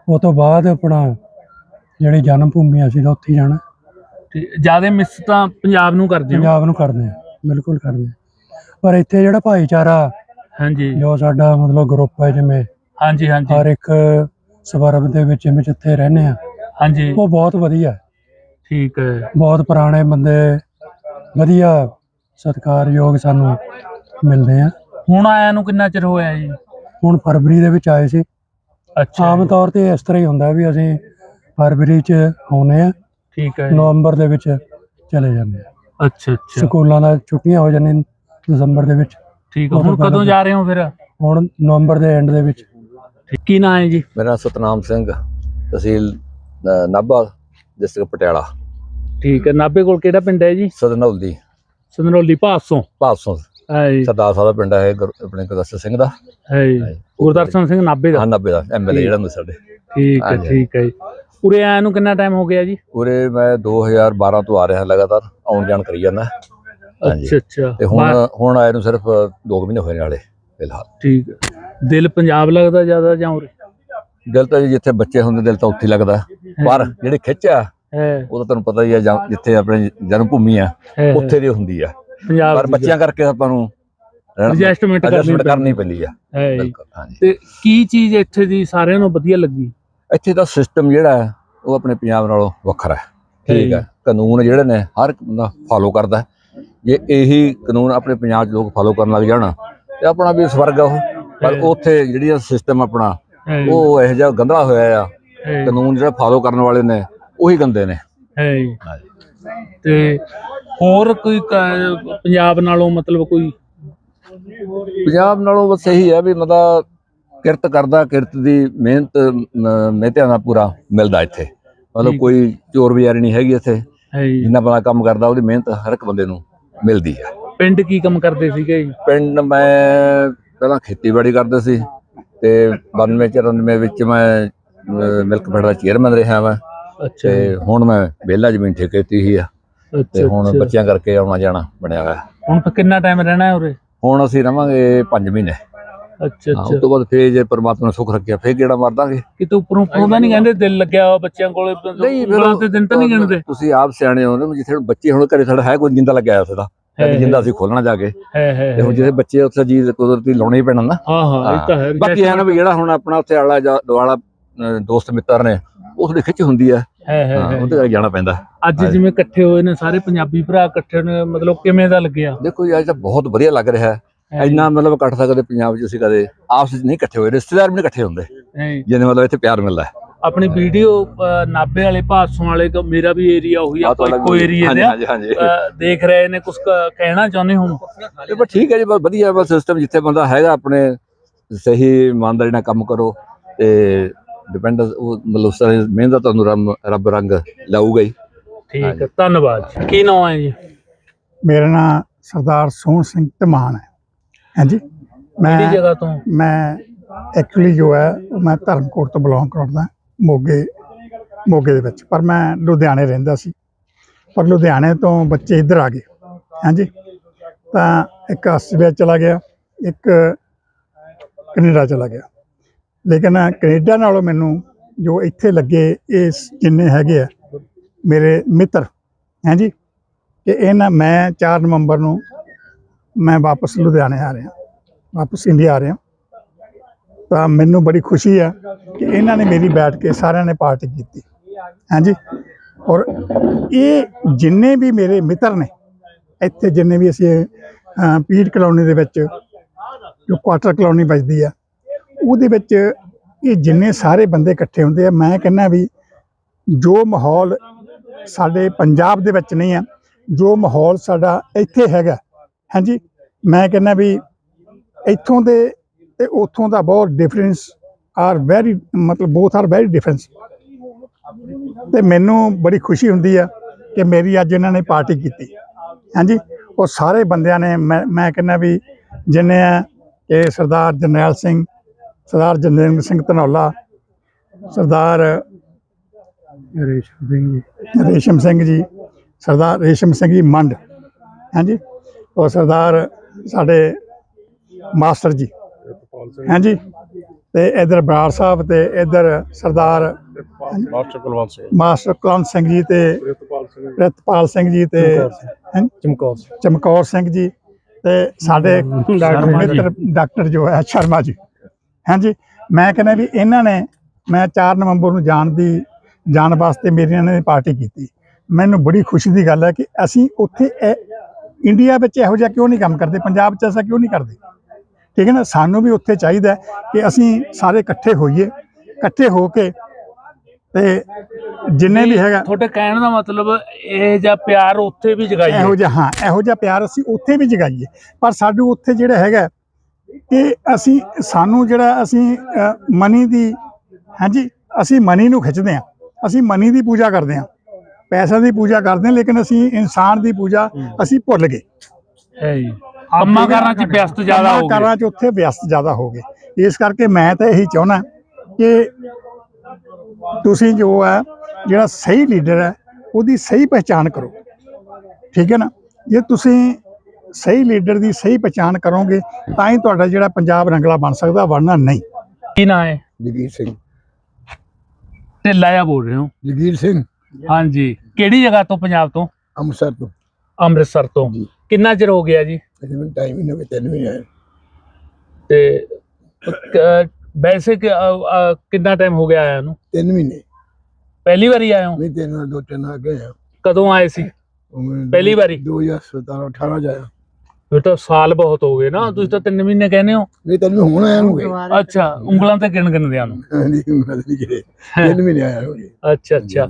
ਉਹ ਤੋਂ ਬਾਅਦ ਆਪਣਾ ਜਿਹੜੀ ਜਨਮ ਭੂਮੀ ਆ, ਅਸੀਂ ਤਾਂ ਉੱਥੇ ਹੀ ਜਾਣਾ ਜ਼ਿਆਦਾ ਮਿਸ ਤਾਂ ਪੰਜਾਬ ਨੂੰ ਕਰਦੇ ਹੋ? ਪੰਜਾਬ ਨੂੰ ਕਰਦੇ ਆ ਬਿਲਕੁਲ ਕਰਦੇ ਆ। ਪਰ ਇੱਥੇ ਜਿਹੜਾ ਭਾਈਚਾਰਾ ਹਾਂਜੀ। ਜੋ ਸਾਡਾ ਮਤਲਬ ਗਰੁੱਪ ਹੈ ਜਿਵੇਂ ਹਾਂਜੀ ਹਾਂਜੀ। ਹਰ ਇੱਕ ਸਵਰਬ ਦੇ ਵਿੱਚ ਜਿਵੇਂ ਜਿੱਥੇ ਰਹਿੰਦੇ ਆ ਹਾਂਜੀ। ਉਹ ਬਹੁਤ ਵਧੀਆ। ਠੀਕ ਹੈ। ਬਹੁਤ ਪੁਰਾਣੇ ਬੰਦੇ ਵਧੀਆ ਸਤਿਕਾਰਯੋਗ ਸਾਨੂੰ ਮਿਲਦੇ ਆ। ਹੁਣ ਆਇਆ ਨੂੰ ਕਿੰਨਾ ਚਿਰ ਹੋਇਆ ਜੀ? ਹੁਣ ਫਰਵਰੀ ਦੇ ਵਿੱਚ ਆਏ ਸੀ। ਅੱਛਾ ਆਮ ਤੌਰ ਤੇ ਇਸ ਤਰ੍ਹਾਂ ਹੀ ਹੁੰਦਾ ਵੀ ਅਸੀਂ ਫਰਵਰੀ ਚ ਆਉਨੇ ਆ ਠੀਕ ਹੈ ਜੀ। ਨਵੰਬਰ ਦੇ ਵਿੱਚ ਚਲੇ ਜਾਂਦੇ ਆ ਅੱਛਾ ਅੱਛਾ। ਸਕੂਲਾਂ ਦਾ ਛੁੱਟੀਆਂ ਹੋ ਜਾਂਦੀਆਂ ਦਸੰਬਰ ਦੇ ਵਿੱਚ। ਠੀਕ ਹੈ ਹੁਣ ਕਦੋਂ ਜਾ ਰਹੇ ਹੋ ਫਿਰ? ਹੁਣ ਨਵੰਬਰ ਦੇ ਐਂਡ ਦੇ ਵਿੱਚ। ਠੀਕ- ਕੀ ਨਾਂ ਹੈ ਜੀ? ਮੇਰਾ ਨਾਮ ਸਤਨਾਮ ਸਿੰਘ ਤਹਿਸੀਲ ਅ, ਨਾਭਾ ਡਿਸਟ੍ਰਿਕਟ ਪਟਿਆਲਾ। ਠੀਕ ਹੈ ਨਾਭੇ ਕੋਲ ਕਿਹੜਾ ਪਿੰਡ ਹੈ ਜੀ? ਸਦਨੌਲੀ। ਸੰਦਰੌਲੀ ਭਾਸੋਂ। ਭਾਸੋਂ। ਹੈ ਜੀ ਸਰਦਾਰ ਸਾਹਿਬ ਦਾ ਪਿੰਡ ਹੈ ਗੁਰ- ਆਪਣੇ ਗੁਰਦਸਤ ਸਿੰਘ ਦਾ। ਹੈ ਜੀ ਗੁਰਦਰਸ਼ਨ ਸਿੰਘ ਨਾਭੇ ਦਾ? ਹਾਂ ਨਾਭੇ ਦਾ ਐਮਐਲਏ ਜਿਹੜਾ ਹੁੰਦਾ ਸਾਡੇ ਠੀਕ ਹੈ ਹਾਂਜੀ। ਠੀਕ ਹੈ ਜੀ। ਉਰੇ ਆਇਆ ਨੂੰ ਕਿੰਨਾ ਟਾਈਮ ਹੋ ਗਿਆ ਜੀ? ਉਰੇ ਮੈਂ 2012 ਤੋਂ ਆ ਰਿਹਾ ਲਗਾਤਾਰ ਆਉਣ ਜਾਣ ਕਰੀ ਜਾਂਦਾ। ਹਾਂਜੀ। ਅੱਛਾ ਅੱਛਾ। ਤੇ ਹੁਣ ਹੁਣ ਆਏ ਨੂੰ ਸਿਰਫ 2 ਮਹੀਨੇ ਹੋਏ ਨੇ ਫਿਲਹਾਲ। ਠੀਕ ਹੈ। ਦਿਲ ਪੰਜਾਬ ਲੱਗਦਾ ਜ਼ਿਆਦਾ ਜਾਂ ਉਰੇ? ਦਿਲ ਤਾਂ ਜੀ ਜਿੱਥੇ ਬੱਚੇ ਹੁੰਦੇ ਦਿਲ ਤਾਂ ਉੱਥੇ ਹੀ ਲੱਗਦਾ। ਪਰ ਜਿਹੜੀ ਖਿੱਚ ਆ ਹੈ। ਉਹ ਤਾਂ ਤੁਹਾਨੂੰ ਪਤਾ ਹੀ ਆ ਜਾਂ- ਜਿੱਥੇ ਆਪਣੇ ਜਨਮ ਭੂਮੀ ਆ ਹੈ। ਉੱਥੇ ਦੀ ਹੁੰਦੀ ਆ। ਪੰਜਾਬ ਪਰ ਬੱਚਿਆਂ ਕਰਕੇ ਆਪਾਂ ਨੂੰ ਐਡਜਸਟਮੈਂਟ ਕਰਨੀ ਪੈਂਦੀ ਪੈਂਦੀ ਆ। ਹੈ ਜੀ। ਬਿਲਕੁਲ ਹਾਂਜੀ। ਤੇ ਕੀ ਚੀਜ਼ ਇੱਥੇ ਦੀ ਸਾਰਿਆਂ ਨੂੰ ਵਧੀਆ ਲੱਗੀ? ਇੱਥੇ ਦਾ ਸਿਸਟਮ ਜਿਹੜਾ ਹੈ ਉਹ ਆਪਣੇ ਪੰਜਾਬ ਨਾਲੋਂ ਵੱਖਰਾ ਹੈ। ਠੀਕ ਹੈ। ਕਾਨੂੰਨ ਜਿਹੜੇ ਨੇ ਹਰ ਇੱਕ ਬੰਦਾ ਫਾਲੋ ਕਰਦਾ ਹੈ। ਜੇ ਇਹੀ ਕਾਨੂੰਨ ਆਪਣੇ ਪੰਜਾਬ 'ਚ ਲੋਕ ਫਾਲੋ ਕਰਨ ਲੱਗ ਜਾਣ ਤੇ ਆਪਣਾ ਵੀ ਸਵਰਗ ਆ ਉਹ। ਪਰ ਹੈ। ਉੱਥੇ ਜਿਹੜੀ ਸਿਸਟਮ ਆਪਣਾ ਹੈ ਜੀ, ਉਹ ਇਹੋ ਜਿਹਾ ਗੰਦਾ ਹੋਇਆ ਆ। ਹੈ ਜੀ, ਕਾਨੂੰਨ ਜਿਹੜਾ ਫਾਲੋ ਕਰਨ ਵਾਲੇ ਨੇ ਉਹੀ ਗੰਦੇ ਨੇ। ਹੈ ਜੀ। ਤੇ ਹੋਰ ਕੋਈ ਕ- ਪੰਜਾਬ ਨਾਲੋਂ ਮਤਲਬ ਕੋਈ? ਪੰਜਾਬ ਨਾਲੋਂ ਬਸ ਇਹੀ ਹੈ ਵੀ ਮਤਲਬ ਕਿਰਤ ਕਰਦਾ ਕਿਰਤ ਦੀ ਮਿਹਨਤ ਮ- ਦਾ ਪੂਰਾ ਮਿਲਦਾ ਇੱਥੇ। ਮਤਲਬ ਠੀਕ। ਕੋਈ ਚੋਰ ਬਜ਼ਾਰੀ ਨਹੀਂ ਹੈਗੀ ਇੱਥੇ। ਹੈ ਜੀ। ਜਿੰਨਾ ਬੰਦਾ ਕੰਮ ਕਰਦਾ ਉਹਦੀ ਮਿਹਨਤ ਹਰ ਇੱਕ ਬੰਦੇ ਨੂੰ ਮਿਲਦੀ ਹੈ। ਪਿੰਡ ਕੀ ਕੰਮ ਕਰਦੇ ਸੀਗੇ? ਜੀ ਪਿੰਡ ਮੈਂ ਪਹਿਲਾਂ ਖੇਤੀਬਾੜੀ ਕਰਦਾ ਸੀ ਤੇ 92 94 ਵਿੱਚ ਮੈਂ ਅਹ, ਮਿਲਕ ਫੈਡ ਦਾ ਚੇਅਰਮੈਨ ਰਿਹਾ ਮੈਂ ਅੱਛਾ। ਤੇ ਹੁਣ ਮੈਂ ਵਿਹਲਾ ਜ਼ਮੀਨ ਠੇਕੇ ਤੇ ਹੀ ਆ। ਤੇ ਹੁਣ। ਬੱਚਿਆਂ ਕਰਕੇ ਆਉਣਾ ਜਾਣਾ ਬਣਿਆ ਹੋਇਆ। ਹੁਣ ਫਿਰ ਕਿੰਨਾ ਟਾਈਮ ਰਹਿਣਾ ਹੈ ਉਰੇ? ਹੁਣ ਅਸੀਂ ਰਵਾਂਗੇ 5 ਮਹੀਨੇ। ਅੱਛਾ ਹਾਂ, ਅੱਛਾ। ਉਸ ਤੋਂ ਬਾਅਦ ਫੇਰ ਜੇ ਪਰਮਾਤਮਾ ਨੇ ਸੁੱਖ ਰੱਖਿਆ ਫੇਰ ਕਿਹੜਾ ਮਾਰ ਦਾਂਗੇ। ਕਿਤੇ ਉੱਪਰੋਂ ਉੱਪਰੋਂ ਤਾਂ ਨਹੀਂ ਕਹਿੰਦੇ ਦਿਲ ਲੱਗਿਆ ਹੋਇਆ ਬੱਚਿਆਂ ਕੋਲੇ ਉਂਗਲਾਂ ਤੇ ਦਿਨ ਤਾਂ ਨਹੀਂ ਗਿਣਦੇ। ਤੁਸੀਂ ਆਪ ਸਿਆਣੇ ਹੋ ਨਾ ਜਿੱਥੇ ਬੱਚੇ ਹੁਣ ਘਰੇ ਸਾਡਾ ਹੈ ਕੋਈ ਜਿੰਦਾ ਲੱਗਿਆ ਹੋਇਆ ਹੈ, ਕਦੀ ਜਿੰਦਾ ਅਸੀਂ ਖੋਲਣਾ ਜਾ ਕੇ। ਹੈ ਹੈ ਤੇ ਹੁਣ ਜਿਹੜੇ ਬੱਚੇ ਉੱਥੇ ਜੀ ਕੁਦਰਤੀ ਲਾਉਣੇ ਹੀ ਪੈਣਾ ਨਾ। ਹਾਂ ਹਾਂ ਇਹ ਤਾਂ ਹੈ ਬਾਕੀ ਨਾ ਵੀ ਜਿਹੜਾ ਹੁਣ ਆਪਣਾ ਉੱਥੇ ਆਲਾ ਦੁਆਲਾ ਦੋਸਤ ਮਿੱਤਰ ਨੇ ਉਹ ਥੋੜੀ ਖਿੱਚ ਹੁੰਦੀ ਆ ਹੈ ਹੈ ਹਾਂ ਹੈ। ਉਹਦੇ ਕਰਕੇ ਜਾਣਾ ਪੈਂਦਾ। ਅੱਜ ਜਿਵੇਂ ਇਕੱਠੇ ਹੋਏ ਨੇ ਸਾਰੇ ਪੰਜਾਬੀ ਭਰਾ ਇਕੱਠੇ ਨੇ ਮਤਲਬ ਕਿਵੇਂ ਦਾ ਲੱਗਿਆ? ਦੇਖੋ ਜੀ ਅੱਜ ਤਾਂ ਬਹੁਤ ਵਧੀਆ ਲੱਗ ਰਿਹਾ ਹੈ। ਹੈ ਜੀ, ਇੰਨਾ ਮਤਲਬ ਇਕੱਠ ਸਕਦੇ ਪੰਜਾਬ 'ਚ ਅਸੀਂ ਕਦੇ ਆਪਸ 'ਚ ਨਹੀਂ ਇਕੱਠੇ ਹੋਏ ਰਿਸ਼ਤੇਦਾਰ ਵੀ ਨਹੀਂ ਇਕੱਠੇ ਹੁੰਦੇ। ਹੈ ਜੀ। ਜਿਹਨੇ ਮਤਲਬ ਇੱਥੇ ਪਿਆਰ ਮਿਲਦਾ ਹੈ। ਆਪਣੀ ਵੀਡੀਓ ਨਾਬੇ ਵਾਲੇ ਭਾਸੋਂ ਵਾਲੇ ਕੋ ਮੇਰਾ ਵੀ ਏਰੀਆ ਉਹੀ ਆਹ ਆਪਾਂ ਤੁਹਾਡਾ ਇੱਕੋ ਏਰੀਆ ਦੇ ਆ। ਹਾਂਜੀ ਹਾਂਜੀ ਅ, ਦੇਖ ਰਹੇ ਨੇ ਕੁਝ ਕਹਿਣਾ ਚਾਹੁੰਦੇ ਹੁਣ ਇਹ ਬਸ ਠੀਕ ਹੈ ਜੀ ਬਸ ਵਧੀਆ ਬਸ ਸਿਸਟਮ ਜਿੱਥੇ ਬੰਦਾ ਹੈਗਾ ਆਪਣੇ ਸਹੀ ਇਮਾਨਦਾਰੀ ਨਾਲ ਕੰਮ ਕਰੋ ਤੇ ਡਿਪੈਂਡ ਉਹ ਮਤਲਬ ਉਸ ਤਰ੍ਹਾਂ ਦੀ ਮਿਹਨਤ ਦਾ ਤੁਹਾਨੂੰ ਰੱਬ ਰੱਬ ਰੰਗ ਲਾਊਗਾ ਹੀ। ਠੀਕ ਹੈ ਧੰਨਵਾਦ। ਜੀ। ਕੀ ਨਾਮ ਹੈ ਜੀ? ਮੇਰਾ ਨਾਮ ਸਰਦਾਰ ਸੋਹਣ ਸਿੰਘ ਧਮਾਨ ਹੈ। ਹਾਂਜੀ। ਕਿਹੜੀ ਮੈਂ ਜਗ੍ਹਾ ਤੋਂ? ਮੈਂ ਐਕਚੁਅਲੀ ਜੋ ਹੈ ਉਹ ਮੈਂ ਧਰਮਕੋਟ ਤੋਂ ਬਿਲੋਂਗ ਕਰਦਾ ਮੋਗੇ ਮੋਗੇ ਦੇ ਵਿੱਚ। ਪਰ ਮੈਂ ਲੁਧਿਆਣੇ ਰਹਿੰਦਾ ਸੀ। ਪਰ ਲੁਧਿਆਣੇ ਤੋਂ ਬੱਚੇ ਇੱਧਰ ਆ ਗਏ। ਹਾਂਜੀ। ਤਾਂ ਇੱਕ ਆਸਟ੍ਰੇਲੀਆ ਚਲਾ ਗਿਆ ਇੱਕ ਕੈਨੇਡਾ ਚਲਾ ਗਿਆ। ਲੇਕਿਨ ਕੈਨੇਡਾ ਨਾਲੋਂ ਮੈਨੂੰ ਜੋ ਇੱਥੇ ਲੱਗੇ ਇਹ ਜਿੰਨੇ ਹੈਗੇ ਆ ਮੇਰੇ ਮਿੱਤਰ ਹਾਂਜੀ ਕਿ ਇਹਨਾਂ ਮੈਂ 4 ਨਵੰਬਰ ਨੂੰ ਮੈਂ ਵਾਪਸ ਲੁਧਿਆਣੇ ਆ ਰਿਹਾ ਵਾਪਸ ਇੰਡੀਆ ਆ ਰਿਹਾ। ਤਾਂ ਮੈਨੂੰ ਬੜੀ ਖੁਸ਼ੀ ਆ ਕਿ ਇਹਨਾਂ ਨੇ ਮੇਰੀ ਬੈਠ ਕੇ ਸਾਰਿਆਂ ਨੇ ਪਾਰਟੀ ਕੀਤੀ ਹਾਂਜੀ ਔਰ ਇਹ ਜਿੰਨੇ ਵੀ ਮੇਰੇ ਮਿੱਤਰ ਨੇ ਇੱਥੇ ਜਿੰਨੇ ਵੀ ਅਸੀਂ ਅਹ, ਪੀਰ ਕਲੋਨੀ ਦੇ ਵਿੱਚ ਜੋ ਕੁਆਟਰ ਕਲੋਨੀ ਵੱਜਦੀ ਆ ਉਹਦੇ ਵਿੱਚ ਇਹ ਜਿੰਨੇ ਸਾਰੇ ਬੰਦੇ ਇਕੱਠੇ ਹੁੰਦੇ ਆ, ਮੈਂ ਕਹਿੰਦਾ ਵੀ ਜੋ ਮਾਹੌਲ ਸਾਡੇ ਪੰਜਾਬ ਦੇ ਵਿੱਚ ਨਹੀਂ ਆ, ਜੋ ਮਾਹੌਲ ਸਾਡਾ ਇੱਥੇ ਹੈਗਾ, ਹਾਂਜੀ, ਮੈਂ ਕਹਿੰਦਾ ਵੀ ਇੱਥੋਂ ਦੇ ਤੇ ਉੱਥੋਂ ਦਾ ਬਹੁਤ ਡਿਫਰੈਂਸ ਆਰ ਵੈਰੀ ਮਤਲਬ ਬੋਥ ਆਰ ਵੈਰੀ ਡਿਫਰੈਂਸ ਤੇ ਮੈਨੂੰ ਬੜੀ ਖੁਸ਼ੀ ਹੁੰਦੀ ਆ ਕਿ ਮੇਰੀ ਅੱਜ ਇਹਨਾਂ ਨੇ ਪਾਰਟੀ ਕੀਤੀ, ਹਾਂਜੀ, ਉਹ ਸਾਰੇ ਬੰਦਿਆਂ ਨੇ ਮੈਂ ਮੈਂ ਕਹਿੰਦਾ ਵੀ ਜਿੰਨੇ ਆ ਇਹ ਸਰਦਾਰ ਜਰਨੈਲ ਸਿੰਘ ਸਰਦਾਰ ਜਰਨੈਲ ਸਿੰਘ ਧਨੌਲਾ ਸਰਦਾਰ ਰੇਸ਼ਮ ਸਿੰਘ ਜੀ ਸਰਦਾਰ ਰੇਸ਼ਮ ਸਿੰਘ ਜੀ ਮੰਡ ਹਾਂਜੀ ਔਰ ਸਰਦਾਰ ਸਾਡੇ ਮਾਸਟਰ ਜੀ ਹਾਂਜੀ ਤੇ ਇਧਰ ਬਰਾੜ ਸਾਹਿਬ ਤੇ ਇਧਰ ਸਰਦਾਰ ਮਾਸਟਰ ਕੁਲਵੰਤ ਸਿੰਘ। ਮਾਸਟਰ ਕੁਲਵੰਤ ਸਿੰਘ ਜੀ ਤੇ ਪ੍ਰਿਤਪਾਲ ਸਿੰਘ ਜੀ। ਤੇ? ਚਮਕੌਰ ਚਮਕੌਰ ਸਿੰਘ। ਜੀ ਤੇ ਸਾਡੇ। ਮਿੱਤਰ ਡਾਕਟਰ ਜੋ ਹੈ ਸ਼ਰਮਾ ਜੀ। ਹਾਂਜੀ ਮੈਂ ਕਹਿੰਦਾ ਵੀ ਇਹਨਾਂ ਨੇ ਮੈਂ 4 ਨਵੰਬਰ ਨੂੰ ਜਾਣ ਦੀ ਜਾਣ ਵਾਸਤੇ ਮੇਰੀ ਇਹਨਾਂ ਨੇ ਪਾਰਟੀ ਕੀਤੀ। ਮੈਨੂੰ ਬੜੀ ਖੁਸ਼ੀ ਦੀ ਗੱਲ ਹੈ ਕਿ ਅਸੀਂ ਉੱਥੇ ਇਹ- ਇੰਡੀਆ ਵਿੱਚ ਇਹੋ ਜਿਹਾ ਕਿਉਂ ਨਹੀਂ ਕੰਮ ਕਰਦੇ? ਪੰਜਾਬ 'ਚ ਐਸਾ ਕਿਉਂ ਨਹੀਂ ਕਰਦੇ? ਠੀਕ ਹੈ ਨਾ? ਸਾਨੂੰ ਵੀ ਉੱਥੇ ਚਾਹੀਦਾ ਕਿ ਅਸੀਂ ਸਾਰੇ ਇਕੱਠੇ ਹੋਈਏ ਇਕੱਠੇ ਹੋ ਕੇ ਤੇ ਜਿੰਨੇ ਵੀ ਹੈਗਾ ਤੁਹਾਡੇ ਕਹਿਣ ਦਾ ਮਤਲਬ ਇਹ ਜਿਹਾ ਪਿਆਰ ਉੱਥੇ ਵੀ ਜਗਾਈਏ। ਇਹੋ ਜਿਹਾ ਹਾਂ ਇਹੋ ਜਿਹਾ ਪਿਆਰ ਅਸੀਂ ਉੱਥੇ ਵੀ ਜਗਾਈਏ। ਪਰ ਸਾਨੂੰ ਉੱਥੇ ਜਿਹੜਾ ਹੈਗਾ ਕਿ ਅਸੀਂ ਸਾਨੂੰ ਜਿਹੜਾ ਅਸੀਂ ਮਨੀ ਦੀ ਹਾਂਜੀ ਅਸੀਂ ਮਨੀ ਨੂੰ ਖਿੱਚਦੇ ਹਾਂ। ਅਸੀਂ ਮਨੀ ਦੀ ਪੂਜਾ ਕਰਦੇ ਹਾਂ। ਪੈਸਾ ਦੀ ਪੂਜਾ ਕਰਦੇ ਹਾਂ ਲੇਕਿਨ ਅਸੀਂ ਇਨਸਾਨ ਦੀ ਪੂਜਾ ਅਸੀਂ ਭੁੱਲ ਗਏ। ਹੈ ਜੀ। ਕੰਮਾਂ ਕਾਰਾਂ 'ਚ ਵਿਅਸਤ ਜ਼ਿਆਦਾ ਹੋ ਗਏ। ਕਾਰਾਂ 'ਚ ਉੱਥੇ ਵਿਅਸਤ ਜ਼ਿਆਦਾ ਹੋ ਗਏ। ਇਸ ਕਰਕੇ ਮੈਂ ਤਾਂ ਇਹੀ ਚਾਹੁੰਦਾ ਕਿ ਤੁਸੀਂ ਜੋ ਹੈ ਜਿਹੜਾ ਸਹੀ ਲੀਡਰ ਹੈ ਉਹਦੀ ਸਹੀ ਪਹਿਚਾਣ ਕਰੋ। ਠੀਕ ਹੈ ਨਾ? ਜੇ ਤੁਸੀਂ ਸਹੀ ਲੀਡਰ ਦੀ ਸਹੀ ਪਹਿਚਾਣ ਕਰੋਗੇ ਤਾਂ ਹੀ ਤੁਹਾਡਾ ਜਿਹੜਾ ਪੰਜਾਬ ਰੰਗਲਾ ਬਣ ਸਕਦਾ ਵਰਨਾ ਨਹੀਂ। ਕੀ ਨਾਂ ਹੈ? ਜਗੀਰ ਸਿੰਘ। ਢਿੱਲਾ ਜਿਹਾ ਬੋਲ ਰਹੇ ਹੋ? ਜਗੀਰ ਸਿੰਘ। ਹਾਂਜੀ। ਕਿਹੜੀ ਜਗ੍ਹਾ ਤੋਂ ਪੰਜਾਬ ਤੋਂ? ਅੰਮ੍ਰਿਤਸਰ ਤੋਂ। ਅੰਮ੍ਰਿਤਸਰ ਤੋਂ। ਜੀ। ਕਿੰਨਾ ਚਿਰ ਹੋ ਗਿਆ ਜੀ? ਮੈਨੂੰ ਟਾਈਮ ਹੀ ਹੋਇਆ ਤਿੰਨ ਮਹੀਨੇ ਆਏ। ਤੇ ਕ- ਵੈਸੇ ਕਿ- ਕਿੰਨਾ ਟਾਈਮ ਹੋ ਗਿਆ ਆਇਆ ਨੂੰ? ਤਿੰਨ ਮਹੀਨੇ। ਪਹਿਲੀ ਵਾਰੀ ਆਏ ਹੋ? ਨਹੀਂ ਤਿੰਨ ਦੋ ਤਿੰਨ ਆ ਗਏ ਆ। ਕਦੋਂ ਆਏ ਸੀ? ਉਹ ਮੈਂ ਦੋ- ਪਹਿਲੀ ਵਾਰੀ? 2017 18 ਜਾਇਆ ਫਿਰ ਤਾਂ ਸਾਲ ਬਹੁਤ ਹੋ ਗਏ ਨਾ ਤੁਸੀਂ ਤਾਂ 3 ਮਹੀਨੇ ਕਹਿੰਦੇ ਹੋ। ਨਹੀਂ ਤੈਨੂੰ ਹੁਣ ਆਇਆ ਨੂੰ ਗਏ ਅੱਛਾ ਉਂਗਲਾਂ ਤੇ ਗਿਣ ਗਿਣਦਿਆਂ ਨੂੰ ਹਾਂਜੀ ਮੈਂ ਨਹੀਂ ਗਏ ਤਿੰਨ ਮਹੀਨੇ ਆਇਆ ਹੋ ਗਏ ਅੱਛਾ। ਅੱਛਾ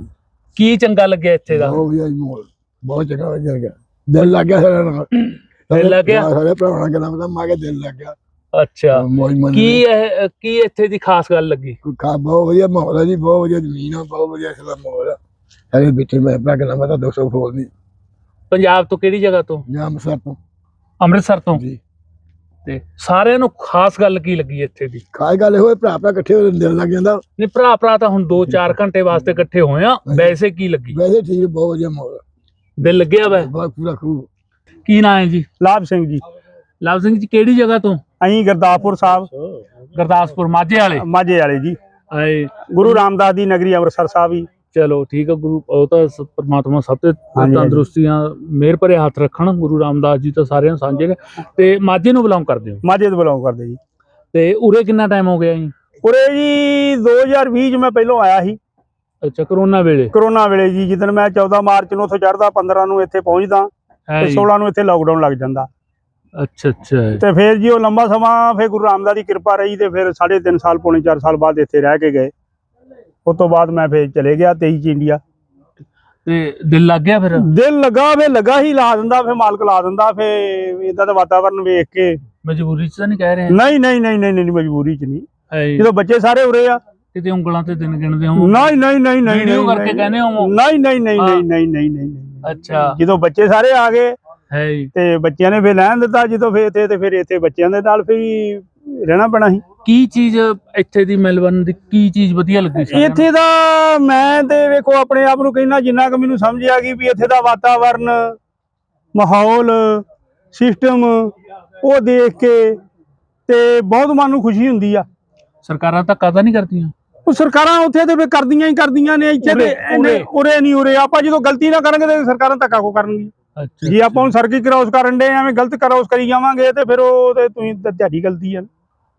ਕੀ ਚੰਗਾ ਲੱਗਿਆ ਇੱਥੇ ਦਾ? ਬਹੁਤ ਵਧੀਆ ਜੀ ਮਾਹੌਲ। ਬਹੁਤ ਚੰਗਾ ਵਧੀਆ ਗਿਆ ਦਿਲ ਲੱਗ ਗਿਆ ਸਾਰਿਆਂ ਨਾਲ। ਦਿਲ ਲੱਗ ਗਿਆ? ਸਾਰੇ- ਸਾਰੇ ਭਰਾਵਾਂ ਗੱਲਾਂ ਪਤਾ ਮਾ ਕੇ ਦਿਲ ਲੱਗ ਗਿਆ। ਅੱਛਾ। ਕੀ ਇਹ ਕੀ ਇੱਥੇ ਦੀ ਖਾਸ ਗੱਲ ਲੱਗੀ? ਕਾ ਬਹੁਤ ਵਧੀਆ ਮਾਹੌਲ ਹੈ ਜੀ ਬਹੁਤ ਵਧੀਆ ਜ਼ਮੀਨ ਆ ਬਹੁਤ ਵਧੀਆ ਇਸ ਦਾ ਮਾਹੌਲ ਆ। ਸਾਰੇ ਬਿੱਠੇ ਮੈਂ ਆਪਣਾ ਗੱਲਾਂ ਪਤਾ 200 ਫੋਲ ਦੀ ਪੰਜਾਬ ਤੋਂ ਕਿਹੜੀ ਜਗ੍ਹਾ ਤੋਂ? ਜਾਂ ਅੰਮ੍ਰਿਤਸਰ ਤੋਂ। ਅੰਮ੍ਰਿਤਸਰ ਤੋਂ। ਜੀ। ਤੇ ਸਾਰਿਆਂ ਨੂੰ ਖਾਸ ਗੱਲ ਕੀ ਲੱਗੀ ਇੱਥੇ ਦੀ? ਖਾਸ ਗੱਲ ਇਹ ਹੋਏ ਭਰਾ ਭਰਾ ਇਕੱਠੇ ਹੋ ਦਿਲ ਲੱਗ ਜਾਂਦਾ। ਨਹੀਂ ਭਰਾ ਭਰਾ ਤਾਂ ਹੁਣ 2-4 ਘੰਟੇ ਵਾਸਤੇ ਇਕੱਠੇ ਹੋਏ ਆ। ਵੈਸੇ ਕੀ ਲੱਗੀ? ਵੈਸੇ ਠੀਕ ਬਹੁਤ ਵਧੀਆ ਮਾਹੌਲ। ਦਿਲ ਲੱਗਿਆ ਵੈ? ਬਹੁਤ ਪੂਰਾ ਖੂਬ। ਕੀ ਨਾਂ ਹੈ ਜੀ? ਲਾਭ ਸਿੰਘ ਜੀ। ਲਵ ਸਿੰਘ ਜੀ ਕਿਹੜੀ ਜਗ੍ਹਾ ਤੋਂ? ਅਸੀਂ ਗੁਰਦਾਸਪੁਰ ਸਾਹਿਬ। ਗੁਰਦਾਸਪੁਰ ਮਾਝੇ ਵਾਲੇ? ਮਾਝੇ ਵਾਲੇ ਜੀ। ਆਏ। ਗੁਰੂ ਰਾਮਦਾਸ ਦੀ ਨਗਰੀ ਅੰਮ੍ਰਿਤਸਰ ਸਾਹਿਬ ਹੀ। ਚਲੋ ਠੀਕ ਹੈ ਗੁਰੂ ਉਹ ਤਾਂ ਸ- ਪ੍ਰਮਾਤਮਾ ਸਭ ਤੇ ਹਾਂਜੀ। ਤੰਦਰੁਸਤੀਆਂ ਮਿਹਰ ਭਰੇ ਹੱਥ ਰੱਖਣ ਗੁਰੂ ਰਾਮਦਾਸ ਜੀ ਤਾਂ ਸਾਰਿਆਂ ਨੂੰ ਸਾਂਝੇ ਨੇ। ਤੇ ਮਾਝੇ ਨੂੰ ਬਿਲੋਂਗ ਕਰਦੇ ਹੋ? ਮਾਝੇ ਤੋਂ ਬਿਲੋਂਗ ਕਰਦੇ ਜੀ। ਤੇ ਉਰੇ ਕਿੰਨਾ ਟਾਈਮ ਹੋ ਗਿਆ ਜੀ? ਉਰੇ ਜੀ 2020 ਚ ਮੈਂ ਪਹਿਲੋਂ ਆਇਆ ਸੀ। ਅੱਛਾ ਕਰੋਨਾ ਵੇਲੇ? ਕਰੋਨਾ ਵੇਲੇ ਜੀ ਜਿੱਦਣ ਮੈਂ 14 ਮਾਰਚ ਨੂੰ ਉੱਥੋਂ ਚੜ੍ਹਦਾ 15 ਨੂੰ ਇੱਥੇ ਪਹੁੰਚਦਾ ਹੈ ਤੇ ਜੀ। 16 ਨੂੰ ਇੱਥੇ ਲਾਕਡਾਊਨ ਲੱਗ ਜਾਂਦਾ। ਅੱਛਾ ਅੱਛਾ ਤੇ ਫਿਰ ਜੀ ਉਹ ਲੰਬਾ ਸਮਾਂ ਫਿਰ ਗੁਰੂ ਰਾਮਦਾਸ ਦੀ ਕਿਰਪਾ ਰਹੀ ਤੇ ਫਿਰ 3.5 ਸਾਲ ਪੌਣੇ 4 ਸਾਲ ਬਾਅਦ ਇੱਥੇ ਰਹਿ ਕੇ ਗਏ। ਉਸ ਤੋਂ ਬਾਅਦ ਮੈਂ ਫਿਰ ਚਲੇ ਗਿਆ 23 ਚ ਇੰਡੀਆ ਤੇ ਦਿਲ ਲੱਗ ਗਿਆ ਫਿਰ ਦਿਲ ਲੱਗਾ ਫਿਰ ਲੱਗਾ ਹੀ ਲਾ ਦਿੰਦਾ ਫਿਰ ਮਾਲਕ ਲਾ ਦਿੰਦਾ ਫਿਰ ਇਦਾਂ ਦਾ ਵਾਤਾਵਰਨ ਵੇਖ ਕੇ ਮਜਬੂਰੀ ਚ ਤਾਂ ਨਹੀਂ ਕਹਿ ਰਹੇ ਨਹੀਂ ਨਹੀਂ ਨਹੀਂ ਨਹੀਂ ਨਹੀਂ ਮਜਬੂਰੀ ਚ ਨਹੀਂ। ਜਦੋਂ ਬੱਚੇ ਸਾਰੇ ਉਰੇ ਆ ਕਿਤੇ ਉਂਗਲਾਂ ਤੇ ਦਿਨ ਗਿਣਦੇ ਹੋ ਨਹੀਂ ਨਹੀਂ ਨਹੀਂ ਨਹੀਂ ਵੀਡੀਓ ਕਰਕੇ ਕਹਿੰਦੇ ਹੋ ਨਹੀਂ ਨਹੀਂ ਨਹੀਂ। ਨਹੀਂ ਨਹੀਂ ਨਹੀਂ ਨਹੀਂ ਅੱਛਾ ਜਦੋਂ ਬੱਚੇ ਸਾਰੇ ਆ ਗਏ ਹੈ। ਤੇ ਬੱਚਿਆਂ ਨੇ ਫਿਰ ਲੈਣ ਦਿੱਤਾ ਜਦੋਂ ਫਿਰ ਇੱਥੇ ਤੇ ਫਿਰ ਇੱਥੇ ਬੱਚਿਆਂ ਦੇ ਨਾਲ ਫਿਰ ਰਹਿਣਾ ਪੈਣਾ ਸੀ ਕੀ ਚੀਜ਼ ਇੱਥੇ ਦੀ ਮੈਲਬਰਨ ਦੀ ਕੀ ਚੀਜ਼ ਵਧੀਆ ਲੱਗੀ ਸਾਰਿਆਂ ਨੂੰ? ਇੱਥੇ ਦਾ ਮੈਂ ਤੇ ਵੇਖੋ ਆਪਣੇ ਆਪ ਨੂੰ ਕਹਿੰਦਾ ਜਿੰਨਾ ਕੁ ਮੈਨੂੰ ਸਮਝ ਆ ਗਈ ਵੀ ਇੱਥੇ ਦਾ ਵਾਤਾਵਰਨ ਮਾਹੌਲ ਸਿਸਟਮ ਉਹ ਦੇਖ ਕੇ ਤੇ ਬਹੁਤ ਮਨ ਨੂੰ ਖੁਸ਼ੀ ਹੁੰਦੀ ਆ। ਸਰਕਾਰਾਂ ਤਾਂ ਕਾਦਾ ਨਹੀਂ ਕਰਦੀਆਂ? ਉਹ ਸਰਕਾਰਾਂ ਉੱਥੇ ਤੇ ਕਰਦੀਆਂ ਹੀ ਕਰਦੀਆਂ ਨੇ ਇੱਥੇ ਤੇ ਉਰੇ- ਇਹਨੇ- ਉਰੇ। ਉਰੇ ਨਹੀਂ ਉਰੇ। ਆਪਾਂ ਜਦੋਂ ਗਲਤੀ ਨਾ ਕਰਾਂਗੇ ਤੇ ਸਰਕਾਰਾਂ ਧੱਕਾ ਕੋ ਕਰਨਗੀਆਂ? ਅੱਛਾ ਜੇ ਆਪਾਂ ਹੁਣ ਸੜਕੀ ਕ੍ਰਾਸ ਕਰਨ ਦੇ ਐਵੇਂ ਗਲਤ ਕ੍ਰਾਸ ਕਰੀ ਜਾਵਾਂਗੇ ਤੇ ਫਿਰ ਉਹ ਤੇ ਤੁਸੀਂ ਤੇ ਤੁਹਾਡੀ ਗਲਤੀ ਆ।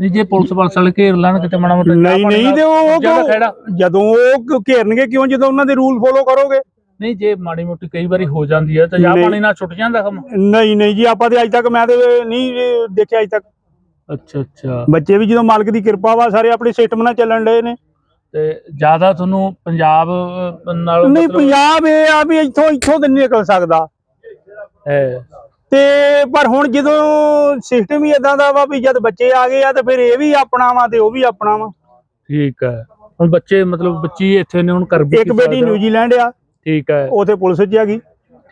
ਨਹੀਂ ਜੇ ਪੁਲਿਸ ਵਾਲੇ ਸਾਲੇ ਘੇਰ ਲੈਣ ਕਿਤੇ ਮਾੜਾ ਮੋਟਾ ਨਹੀਂ ਨਹੀਂ ਤੇ ਉਹ ਕਿਉਂ- ਖਹਿੜਾ। ਜਦੋਂ ਉਹ ਘੇਰਨਗੇ ਕਿਉਂ ਜਦੋਂ ਉਹਨਾਂ ਦੇ ਰੂਲ ਫੋਲੋ ਕਰੋਗੇ? ਨਹੀਂ ਜੇ ਮਾੜੀ ਮੋਟੀ ਕਈ ਵਾਰੀ ਹੋ ਜਾਂਦੀ ਹੈ ਤਾਂ ਨਹੀਂ। ਪਾਣੀ ਨਾਲ ਛੁੱਟ ਜਾਂਦਾ ਕੰਮ। ਨਹੀਂ ਨਹੀਂ ਜੀ ਆਪਾਂ ਤੇ ਅੱਜ ਤੱਕ ਮੈਂ ਤੇ ਨਹੀਂ ਦੇਖਿਆ ਅੱਜ ਤੱਕ। ਅੱਛਾ ਅੱਛਾ। ਬੱਚੇ ਵੀ ਜਦੋਂ ਮਾਲਕ ਦੀ ਕਿਰਪਾ ਵਾ ਸਾਰੇ ਆਪਣੇ ਸਿਸਟਮ ਨਾਲ ਚੱਲਣ ਡਏ ਨੇ। ਤੇ ਜ਼ਿਆਦਾ ਤੁਹਾਨੂੰ ਪੰਜਾਬ ਨਾਲ ਨਹੀਂ ਪੰਜਾਬ ਇਹ ਆ ਵੀ ਇੱਥੋਂ ਇੱਥੋਂ ਤੇ ਨਿਕਲ ਸਕਦਾ। ਹੈ। ਤੇ ਪਰ ਹੁਣ ਜਦੋਂ ਸਿਸਟਮ ਹੀ ਇਦਾਂ ਦਾ ਵਾ ਵੀ ਜਦ ਬੱਚੇ ਆ ਗਏ ਆ ਤੇ ਫਿਰ ਇਹ ਵੀ ਆਪਣਾ ਵਾ ਤੇ ਉਹ ਵੀ ਆਪਣਾ ਵਾ। ਠੀਕ ਹੈ। ਹੁਣ ਬੱਚੇ ਮਤਲਬ ਬੱਚੀ ਇੱਥੇ ਨੇ ਹੁਣ ਕਰ ਵੀ ਇੱਕ ਬੇਟੀ? ਨਿਊਜ਼ੀਲੈਂਡ ਆ। ਠੀਕ ਹੈ। ਉਥੇ ਪੁਲਿਸ 'ਚ ਹੈਗੀ।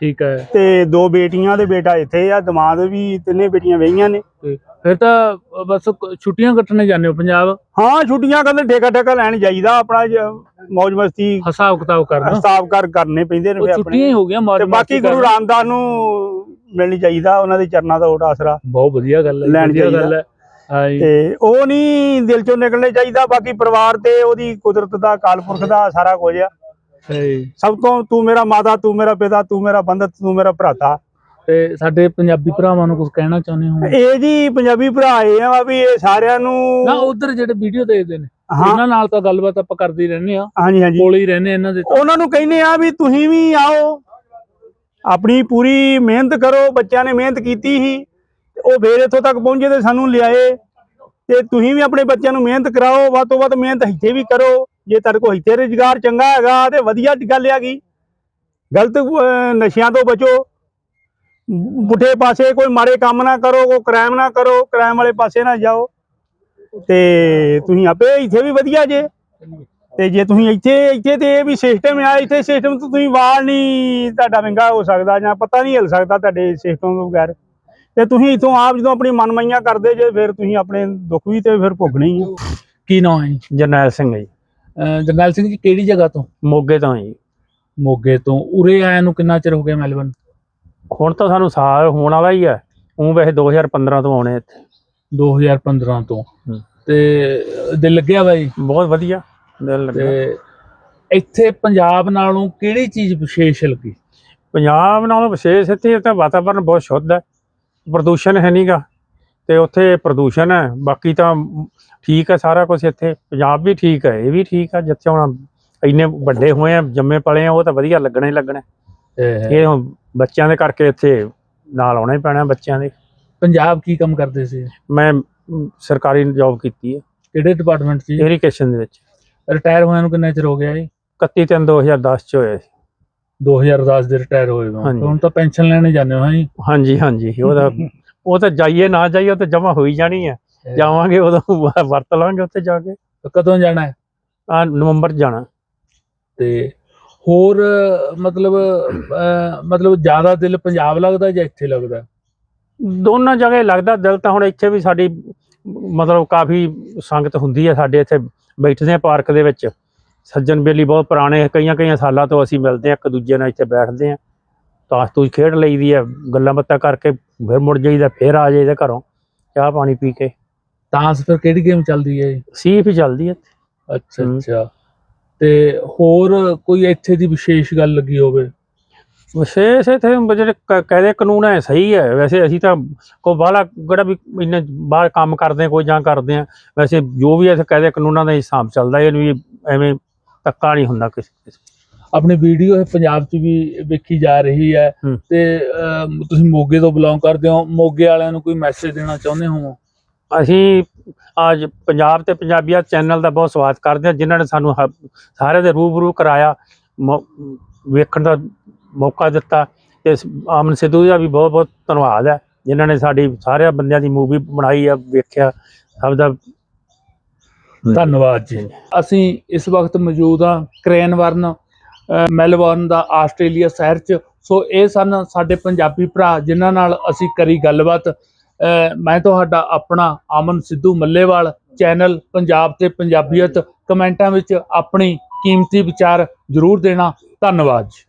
ਠੀਕ ਹੈ। ਤੇ ਦੋ ਬੇਟੀਆਂ ਤੇ ਬੇਟਾ ਇੱਥੇ ਆ ਦਮਾਦ ਵੀ ਤਿੰਨੇ ਬੇਟੀਆਂ ਵਹੀਆਂ ਨੇ। ਫਿਰ ਤਾਂ ਬਸ ਛੁੱਟੀਆਂ ਕੱਟਣੇ ਜਾਂਦੇ ਹੋ ਪੰਜਾਬ? ਹਾਂ ਛੁੱਟੀਆਂ ਕਹਿੰਦੇ ਠੇਕਾ ਠੇਕਾ ਲੈਣ ਜਾਈਦਾ ਆਪਣਾ ਮौज ਮਸਤੀ। ਹਿਸਾਬ ਕਿਤਾਬ ਕਰਨਾ। ਹਿਸਾਬ ਕਰ ਕਰਨੇ ਪੈਂਦੇ ਨੇ ਫਿਰ ਛੁੱਟੀਆਂ ਹੀ ਆਪਣੇ ਹੋ ਗਈਆਂ ਤੇ ਬਾਕੀ ਗੁਰੂ। ਰਾਮਦਾਸ ਨੂੰ ਮਿਲਣੀ ਚਾਹੀਦਾ ਉਹਨਾਂ ਦੇ ਚਰਨਾਂ ਦਾ ਓਟ ਆਸਰਾ ਬਹੁਤ ਵਧੀਆ ਗੱਲ ਹੈ ਲੈਣ ਚਾਹੀਦਾ। ਗੱਲ ਹੈ। ਤੇ ਉਹ ਨਹੀਂ ਦਿਲ ਚੋਂ ਨਿਕਲਣੇ ਚਾਹੀਦਾ ਬਾਕੀ ਪਰਿਵਾਰ ਤੇ ਉਹਦੀ ਕੁਦਰਤ ਦਾ ਕਾਲਪੁਰਖ ਦਾ ਸਾਰਾ ਕੁਝ ਆ। ਸਭ ਤੋਂ ਤੂੰ ਮੇਰਾ ਮਾਤਾ ਤੂੰ ਮੇਰਾ ਪਿਤਾ ਤੂੰ ਮੇਰਾ ਬੰਧਤ ਤੂੰ ਮੇਰਾ ਭਰਾਤਾ ਤੇ ਸਾਡੇ ਪੰਜਾਬੀ ਭਰਾਵਾਂ ਨੂੰ ਕੁਝ ਕਹਿਣਾ ਚਾਹੁੰਦੇ ਹੋ ਇਹ ਜੀ ਪੰਜਾਬੀ ਭਰਾ ਇਹ ਆ ਵੀ ਇਹ ਸਾਰਿਆਂ ਨੂੰ ਨਾ ਉਧਰ ਜਿਹੜੇ ਵੀਡੀਓ ਦੇਖਦੇ ਨੇ ਹਾਂ ਇਹਨਾਂ ਨਾਲ ਤਾਂ ਗੱਲਬਾਤ ਆਪਾਂ ਕਰਦੇ ਹੀ ਰਹਿੰਦੇ ਆ ਹਾਂਜੀ ਹਾਂਜੀ ਕੋਲ ਹੀ ਰਹਿੰਦੇ ਇਹਨਾਂ ਦੇ। ਉਹਨਾਂ ਨੂੰ ਕਹਿੰਦੇ ਆ ਵੀ ਤੁਸੀਂ ਵੀ ਆਓ ਆਪਣੀ ਪੂਰੀ ਮਿਹਨਤ ਕਰੋ, ਬੱਚਿਆਂ ਨੇ ਮਿਹਨਤ ਕੀਤੀ ਸੀ ਉਹ ਫੇਰ ਇੱਥੋਂ ਤੱਕ ਪਹੁੰਚੇ ਤੇ ਸਾਨੂੰ ਲਿਆਏ। ਤੇ ਤੁਸੀਂ ਵੀ ਆਪਣੇ ਬੱਚਿਆਂ ਨੂੰ ਮਿਹਨਤ ਕਰਾਓ, ਵੱਧ ਤੋਂ ਵੱਧ ਮਿਹਨਤ ਇੱਥੇ ਵੀ ਕਰੋ, ਜੇ ਤੁਹਾਡੇ ਕੋਲ ਇੱਥੇ ਰੁਜ਼ਗਾਰ ਚੰਗਾ ਹੈਗਾ ਤੇ ਵਧੀਆ ਗੱਲ ਹੈਗੀ ਗਲਤ ਨਸ਼ਿਆਂ ਤੋਂ ਬਚੋ। ਪੁੱਠੇ ਪਾਸੇ ਕੋਈ ਮਾੜੇ ਕੰਮ ਨਾ ਕਰੋ, ਕੋਈ ਕ੍ਰਾਈਮ ਨਾ ਕਰੋ ਕ੍ਰਾਈਮ ਵਾਲੇ ਪਾਸੇ ਨਾ ਜਾਓ। ਤੇ ਤੁਸੀਂ ਆਪੇ ਇੱਥੇ ਵੀ ਵਧੀਆ ਜੇ। ਤੇ ਜੇ ਤੁਸੀਂ ਇੱਥੇ ਇੱਥੇ ਤੇ ਇਹ ਵੀ ਸਿਸਟਮ ਆ ਇੱਥੇ ਸਿਸਟਮ ਤੋਂ ਤੁਸੀਂ ਵਾਲ ਨਹੀਂ ਤੁਹਾਡਾ ਵਿੰਗਾ ਹੋ ਸਕਦਾ ਜਾਂ ਪਤਾ ਨਹੀਂ ਹਿਲ ਸਕਦਾ ਤੁਹਾਡੇ ਸਿਸਟਮ ਤੋਂ ਬਗੈਰ। ਤੇ ਤੁਸੀਂ ਇਥੋਂ ਆਪ ਜਦੋਂ ਆਪਣੀ ਮਨਮਾਈਆਂ ਕਰਦੇ ਜੇ ਫਿਰ ਤੁਸੀਂ ਆਪਣੇ ਦੁੱਖ ਵੀ ਤੇ ਫਿਰ ਭੋਗਣੇ ਹੀ ਆ ਕੀ ਨਾਮ ਹੈ? ਜਰਨੈਲ ਸਿੰਘ ਜੀ। ਜਰਨੈਲ ਸਿੰਘ ਜੀ ਕਿਹੜੀ ਜਗ੍ਹਾ ਤੋਂ? ਮੋਗੇ ਤੋਂ ਜੀ। ਮੋਗੇ ਤੋਂ। ਉਰੇ ਆਇਆ ਨੂੰ ਕਿੰਨਾ ਚਿਰ ਹੋ ਗਿਆ ਮੈਲਬਨ? ਹੁਣ ਤਾਂ ਸਾਨੂੰ ਸਾਲ ਹੋਣ ਵਾਲਾ ਹੀ ਹੈ ਉਹ ਵੈਸੇ 2015 ਤੋਂ ਆਉਣੇ ਇੱਥੇ। 2015 ਤੋਂ। ਤੇ ਦਿਲ ਲੱਗਿਆ ਬਾਈ ਬਹੁਤ ਵਧੀਆ। ਤੇ ਇੱਥੇ ਪੰਜਾਬ ਨਾਲੋਂ ਕਿਹੜੀ ਚੀਜ਼ ਵਿਸ਼ੇਸ਼ ਲੱਗੀ? ਪੰਜਾਬ ਨਾਲੋਂ ਵਿਸ਼ੇਸ਼ ਇੱਥੇ ਤਾਂ ਵਾਤਾਵਰਨ ਬਹੁਤ ਸ਼ੁੱਧ ਹੈ। ਪ੍ਰਦੂਸ਼ਣ ਹੈ ਨਹੀਂਗਾ ਤੇ ਉੱਥੇ ਪ੍ਰਦੂਸ਼ਣ ਹੈ। ਬਾਕੀ ਤਾਂ ਠੀਕ ਹੈ ਸਾਰਾ ਕੁਝ ਇੱਥੇ। ਪੰਜਾਬ ਵੀ ਠੀਕ ਹੈ ਇਹ ਵੀ ਠੀਕ ਹੈ। ਜਿੱਥੇ ਹੁਣ ਇੰਨੇ ਵੱਡੇ ਹੋਏ ਆ ਜੰਮੇ ਪਲੇ ਆ ਉਹ ਤਾਂ ਵਧੀਆ ਲੱਗਣਾ ਹੀ ਲੱਗਣਾ। ਇਹ ਹੁਣ ਬੱਚਿਆਂ ਦੇ ਕਰਕੇ ਇੱਥੇ ਨਾਲ ਆਉਣਾ ਹੀ ਪੈਣਾ ਬੱਚਿਆਂ ਦੇ। ਪੰਜਾਬ ਕੀ ਕੰਮ ਕਰਦੇ ਸੀ? ਮੈਂ ਸਰਕਾਰੀ ਜੌਬ ਕੀਤੀ ਹੈ। ਕਿਹੜੇ ਡਿਪਾਰਟਮੈਂਟ 'ਚ ਇਰੀਗੇਸ਼ਨ ਦੇ ਵਿੱਚ। ਰਿਟਾਇਰ ਹੋਇਆ ਨੂੰ ਕਿੰਨਾ ਚਿਰ ਹੋ ਗਿਆ ਜੀ? 31 ਤਿੰਨ 2010 ਚ ਹੋਇਆ ਸੀ 2010 ਦੇ ਰਿਟਾਇਰ ਹੋਏ ਹੋ। ਹਾਂਜੀ। ਹੁਣ ਤਾਂ ਪੈਨਸ਼ਨ ਲੈਣੇ ਜਾਂਦੇ ਹੋ ਹਾਂ ਜੀ? ਹਾਂਜੀ ਹਾਂਜੀ। ਉਹਦਾ ਉਹ ਤਾਂ ਜਾਈਏ ਨਾ ਜਾਈਏ ਉਹ ਤਾਂ ਜਮਾ ਹੋਈ ਜਾਣੀ ਹੈ ਜਾਵਾਂਗੇ ਉਦੋਂ ਵ- ਵਰਤ ਲਾਂਗੇ ਉੱਥੇ ਜਾ ਕੇ। ਕਦੋਂ ਜਾਣਾ ਹੈ? ਆ ਨਵੰਬਰ 'ਚ ਜਾਣਾ। ਤੇ ਹੋਰ ਮਤਲਬ ਅਹ, ਮਤਲਬ ਜ਼ਿਆਦਾ ਦਿਲ ਪੰਜਾਬ ਲੱਗਦਾ ਜਾਂ ਇੱਥੇ ਲੱਗਦਾ? ਦੋਨਾਂ ਜਗ੍ਹਾ ਹੀ ਲੱਗਦਾ। ਦਿਲ ਤਾਂ ਹੁਣ ਇੱਥੇ ਵੀ ਸਾਡੀ ਮਤਲਬ ਕਾਫੀ ਸੰਗਤ ਹੁੰਦੀ ਹੈ ਸਾਡੇ ਇੱਥੇ ਬੈਠਦੇ ਆ ਪਾਰਕ ਦੇ ਵਿੱਚ। ਸੱਜਣ ਬੇਲੀ ਬਹੁਤ ਪੁਰਾਣੇ ਕਈਆਂ ਕਈਆਂ ਸਾਲਾਂ ਤੋਂ ਅਸੀਂ ਮਿਲਦੇ ਆ ਇੱਕ ਦੂਜੇ ਨਾਲ ਇੱਥੇ ਬੈਠਦੇ ਆ। ਤਾਸ਼ ਤੂਸ਼ ਖੇਡ ਲਈਦੀ ਆ ਗੱਲਾਂ ਬਾਤਾਂ ਕਰਕੇ ਫਿਰ ਮੁੜ ਜਾਈਦਾ ਫਿਰ ਆ ਜਾਈਦਾ ਘਰੋਂ ਚਾਹ ਪਾਣੀ ਪੀ ਕੇ। ਤਾਂ ਫਿਰ ਕਿਹੜੀ ਗੇਮ ਚੱਲਦੀ ਹੈ ਸੀਫ ਹੀ ਚੱਲਦੀ ਹੈ ਅੱਛਾ। ਅੱਛਾ। ਤੇ ਹੋਰ ਕੋਈ ਇੱਥੇ ਦੀ ਵਿਸ਼ੇਸ਼ ਗੱਲ ਲੱਗੀ ਹੋਵੇ? ਵਿਸ਼ੇਸ਼ ਇੱਥੇ ਜਿਹੜੇ ਕ- ਕਾਇਦੇ ਕਾਨੂੰਨ ਹੈ ਸਹੀ ਹੈ ਵੈਸੇ ਅਸੀਂ ਤਾਂ ਕੋਈ ਬਾਹਲਾ ਕਿਹੜਾ ਵੀ ਇੰਨੇ ਬਾਹਰ ਕੰਮ ਕਰਦੇ ਹਾਂ ਕੋਈ ਜਾਂ ਕਰਦੇ ਆ ਵੈਸੇ ਜੋ ਵੀ ਇੱਥੇ ਕਾਇਦੇ ਕਾਨੂੰਨਾਂ ਦਾ ਹਿਸਾਬ ਚੱਲਦਾ ਇਹ ਵੀ ਐਵੇਂ ਧੱਕਾ ਨਹੀਂ ਹੁੰਦਾ ਕਿਸੇ ਕਿਸੇ ਆਪਣੀ ਵੀਡੀਓ ਪੰਜਾਬ 'ਚ ਵੀ ਵੇਖੀ ਜਾ ਰਹੀ ਹੈ। ਤੇ ਤੁਸੀਂ ਮੋਗੇ ਤੋਂ ਬਿਲੋਂਗ ਕਰਦੇ ਹੋ। ਮੋਗੇ ਵਾਲਿਆਂ ਨੂੰ ਕੋਈ ਮੈਸੇਜ ਦੇਣਾ ਚਾਹੁੰਦੇ ਹੋ? ਅਸੀਂ ਅੱਜ ਪੰਜਾਬ ਤੇ ਪੰਜਾਬੀਆ ਚੈਨਲ ਦਾ ਬਹੁਤ ਸਵਾਗਤ ਕਰਦੇ ਹਾਂ ਜਿਨ੍ਹਾਂ ਨੇ ਸਾਨੂੰ ਹ- ਸਾਰੇ ਦੇ ਰੂਬਰੂ ਕਰਾਇਆ। ਮੌ- ਵੇਖਣ ਦਾ ਮੌਕਾ ਦਿੱਤਾ। ਤੇ ਇਸ ਆਮਨ ਸਿੱਧੂ ਦਾ ਵੀ ਬਹੁਤ ਬਹੁਤ ਧੰਨਵਾਦ ਹੈ ਜਿਨ੍ਹਾਂ ਨੇ ਸਾਡੀ ਸਾਰਿਆਂ ਬੰਦਿਆਂ ਦੀ ਮੂਵੀ ਬਣਾਈ ਆ ਵੇਖਿਆ ਸਭ ਦਾ ਧੰਨਵਾਦ ਜੀ। ਅਸੀਂ ਇਸ ਵਕਤ ਮੌਜੂਦ ਹਾਂ ਕ੍ਰੇਨਵਰਨ ਅਹ, ਮੈਲਬੌਰਨ ਦਾ ਆਸਟ੍ਰੇਲੀਆ ਸ਼ਹਿਰ 'ਚ। ਸੋ ਇਹ ਸਨ ਸਾਡੇ ਪੰਜਾਬੀ ਭਰਾ ਜਿਨ੍ਹਾਂ ਨਾਲ ਅਸੀਂ ਕਰੀ ਗੱਲਬਾਤ। ਮੈਂ ਤੁਹਾਡਾ ਆਪਣਾ ਅਮਨ ਸਿੱਧੂ ਮੱਲੇਵਾਲ ਚੈਨਲ ਪੰਜਾਬ ਤੇ ਪੰਜਾਬੀਅਤ ਕਮੈਂਟਾਂ ਵਿੱਚ ਆਪਣੀ ਕੀਮਤੀ ਵਿਚਾਰ ਜ਼ਰੂਰ ਦੇਣਾ। ਧੰਨਵਾਦ ਜੀ।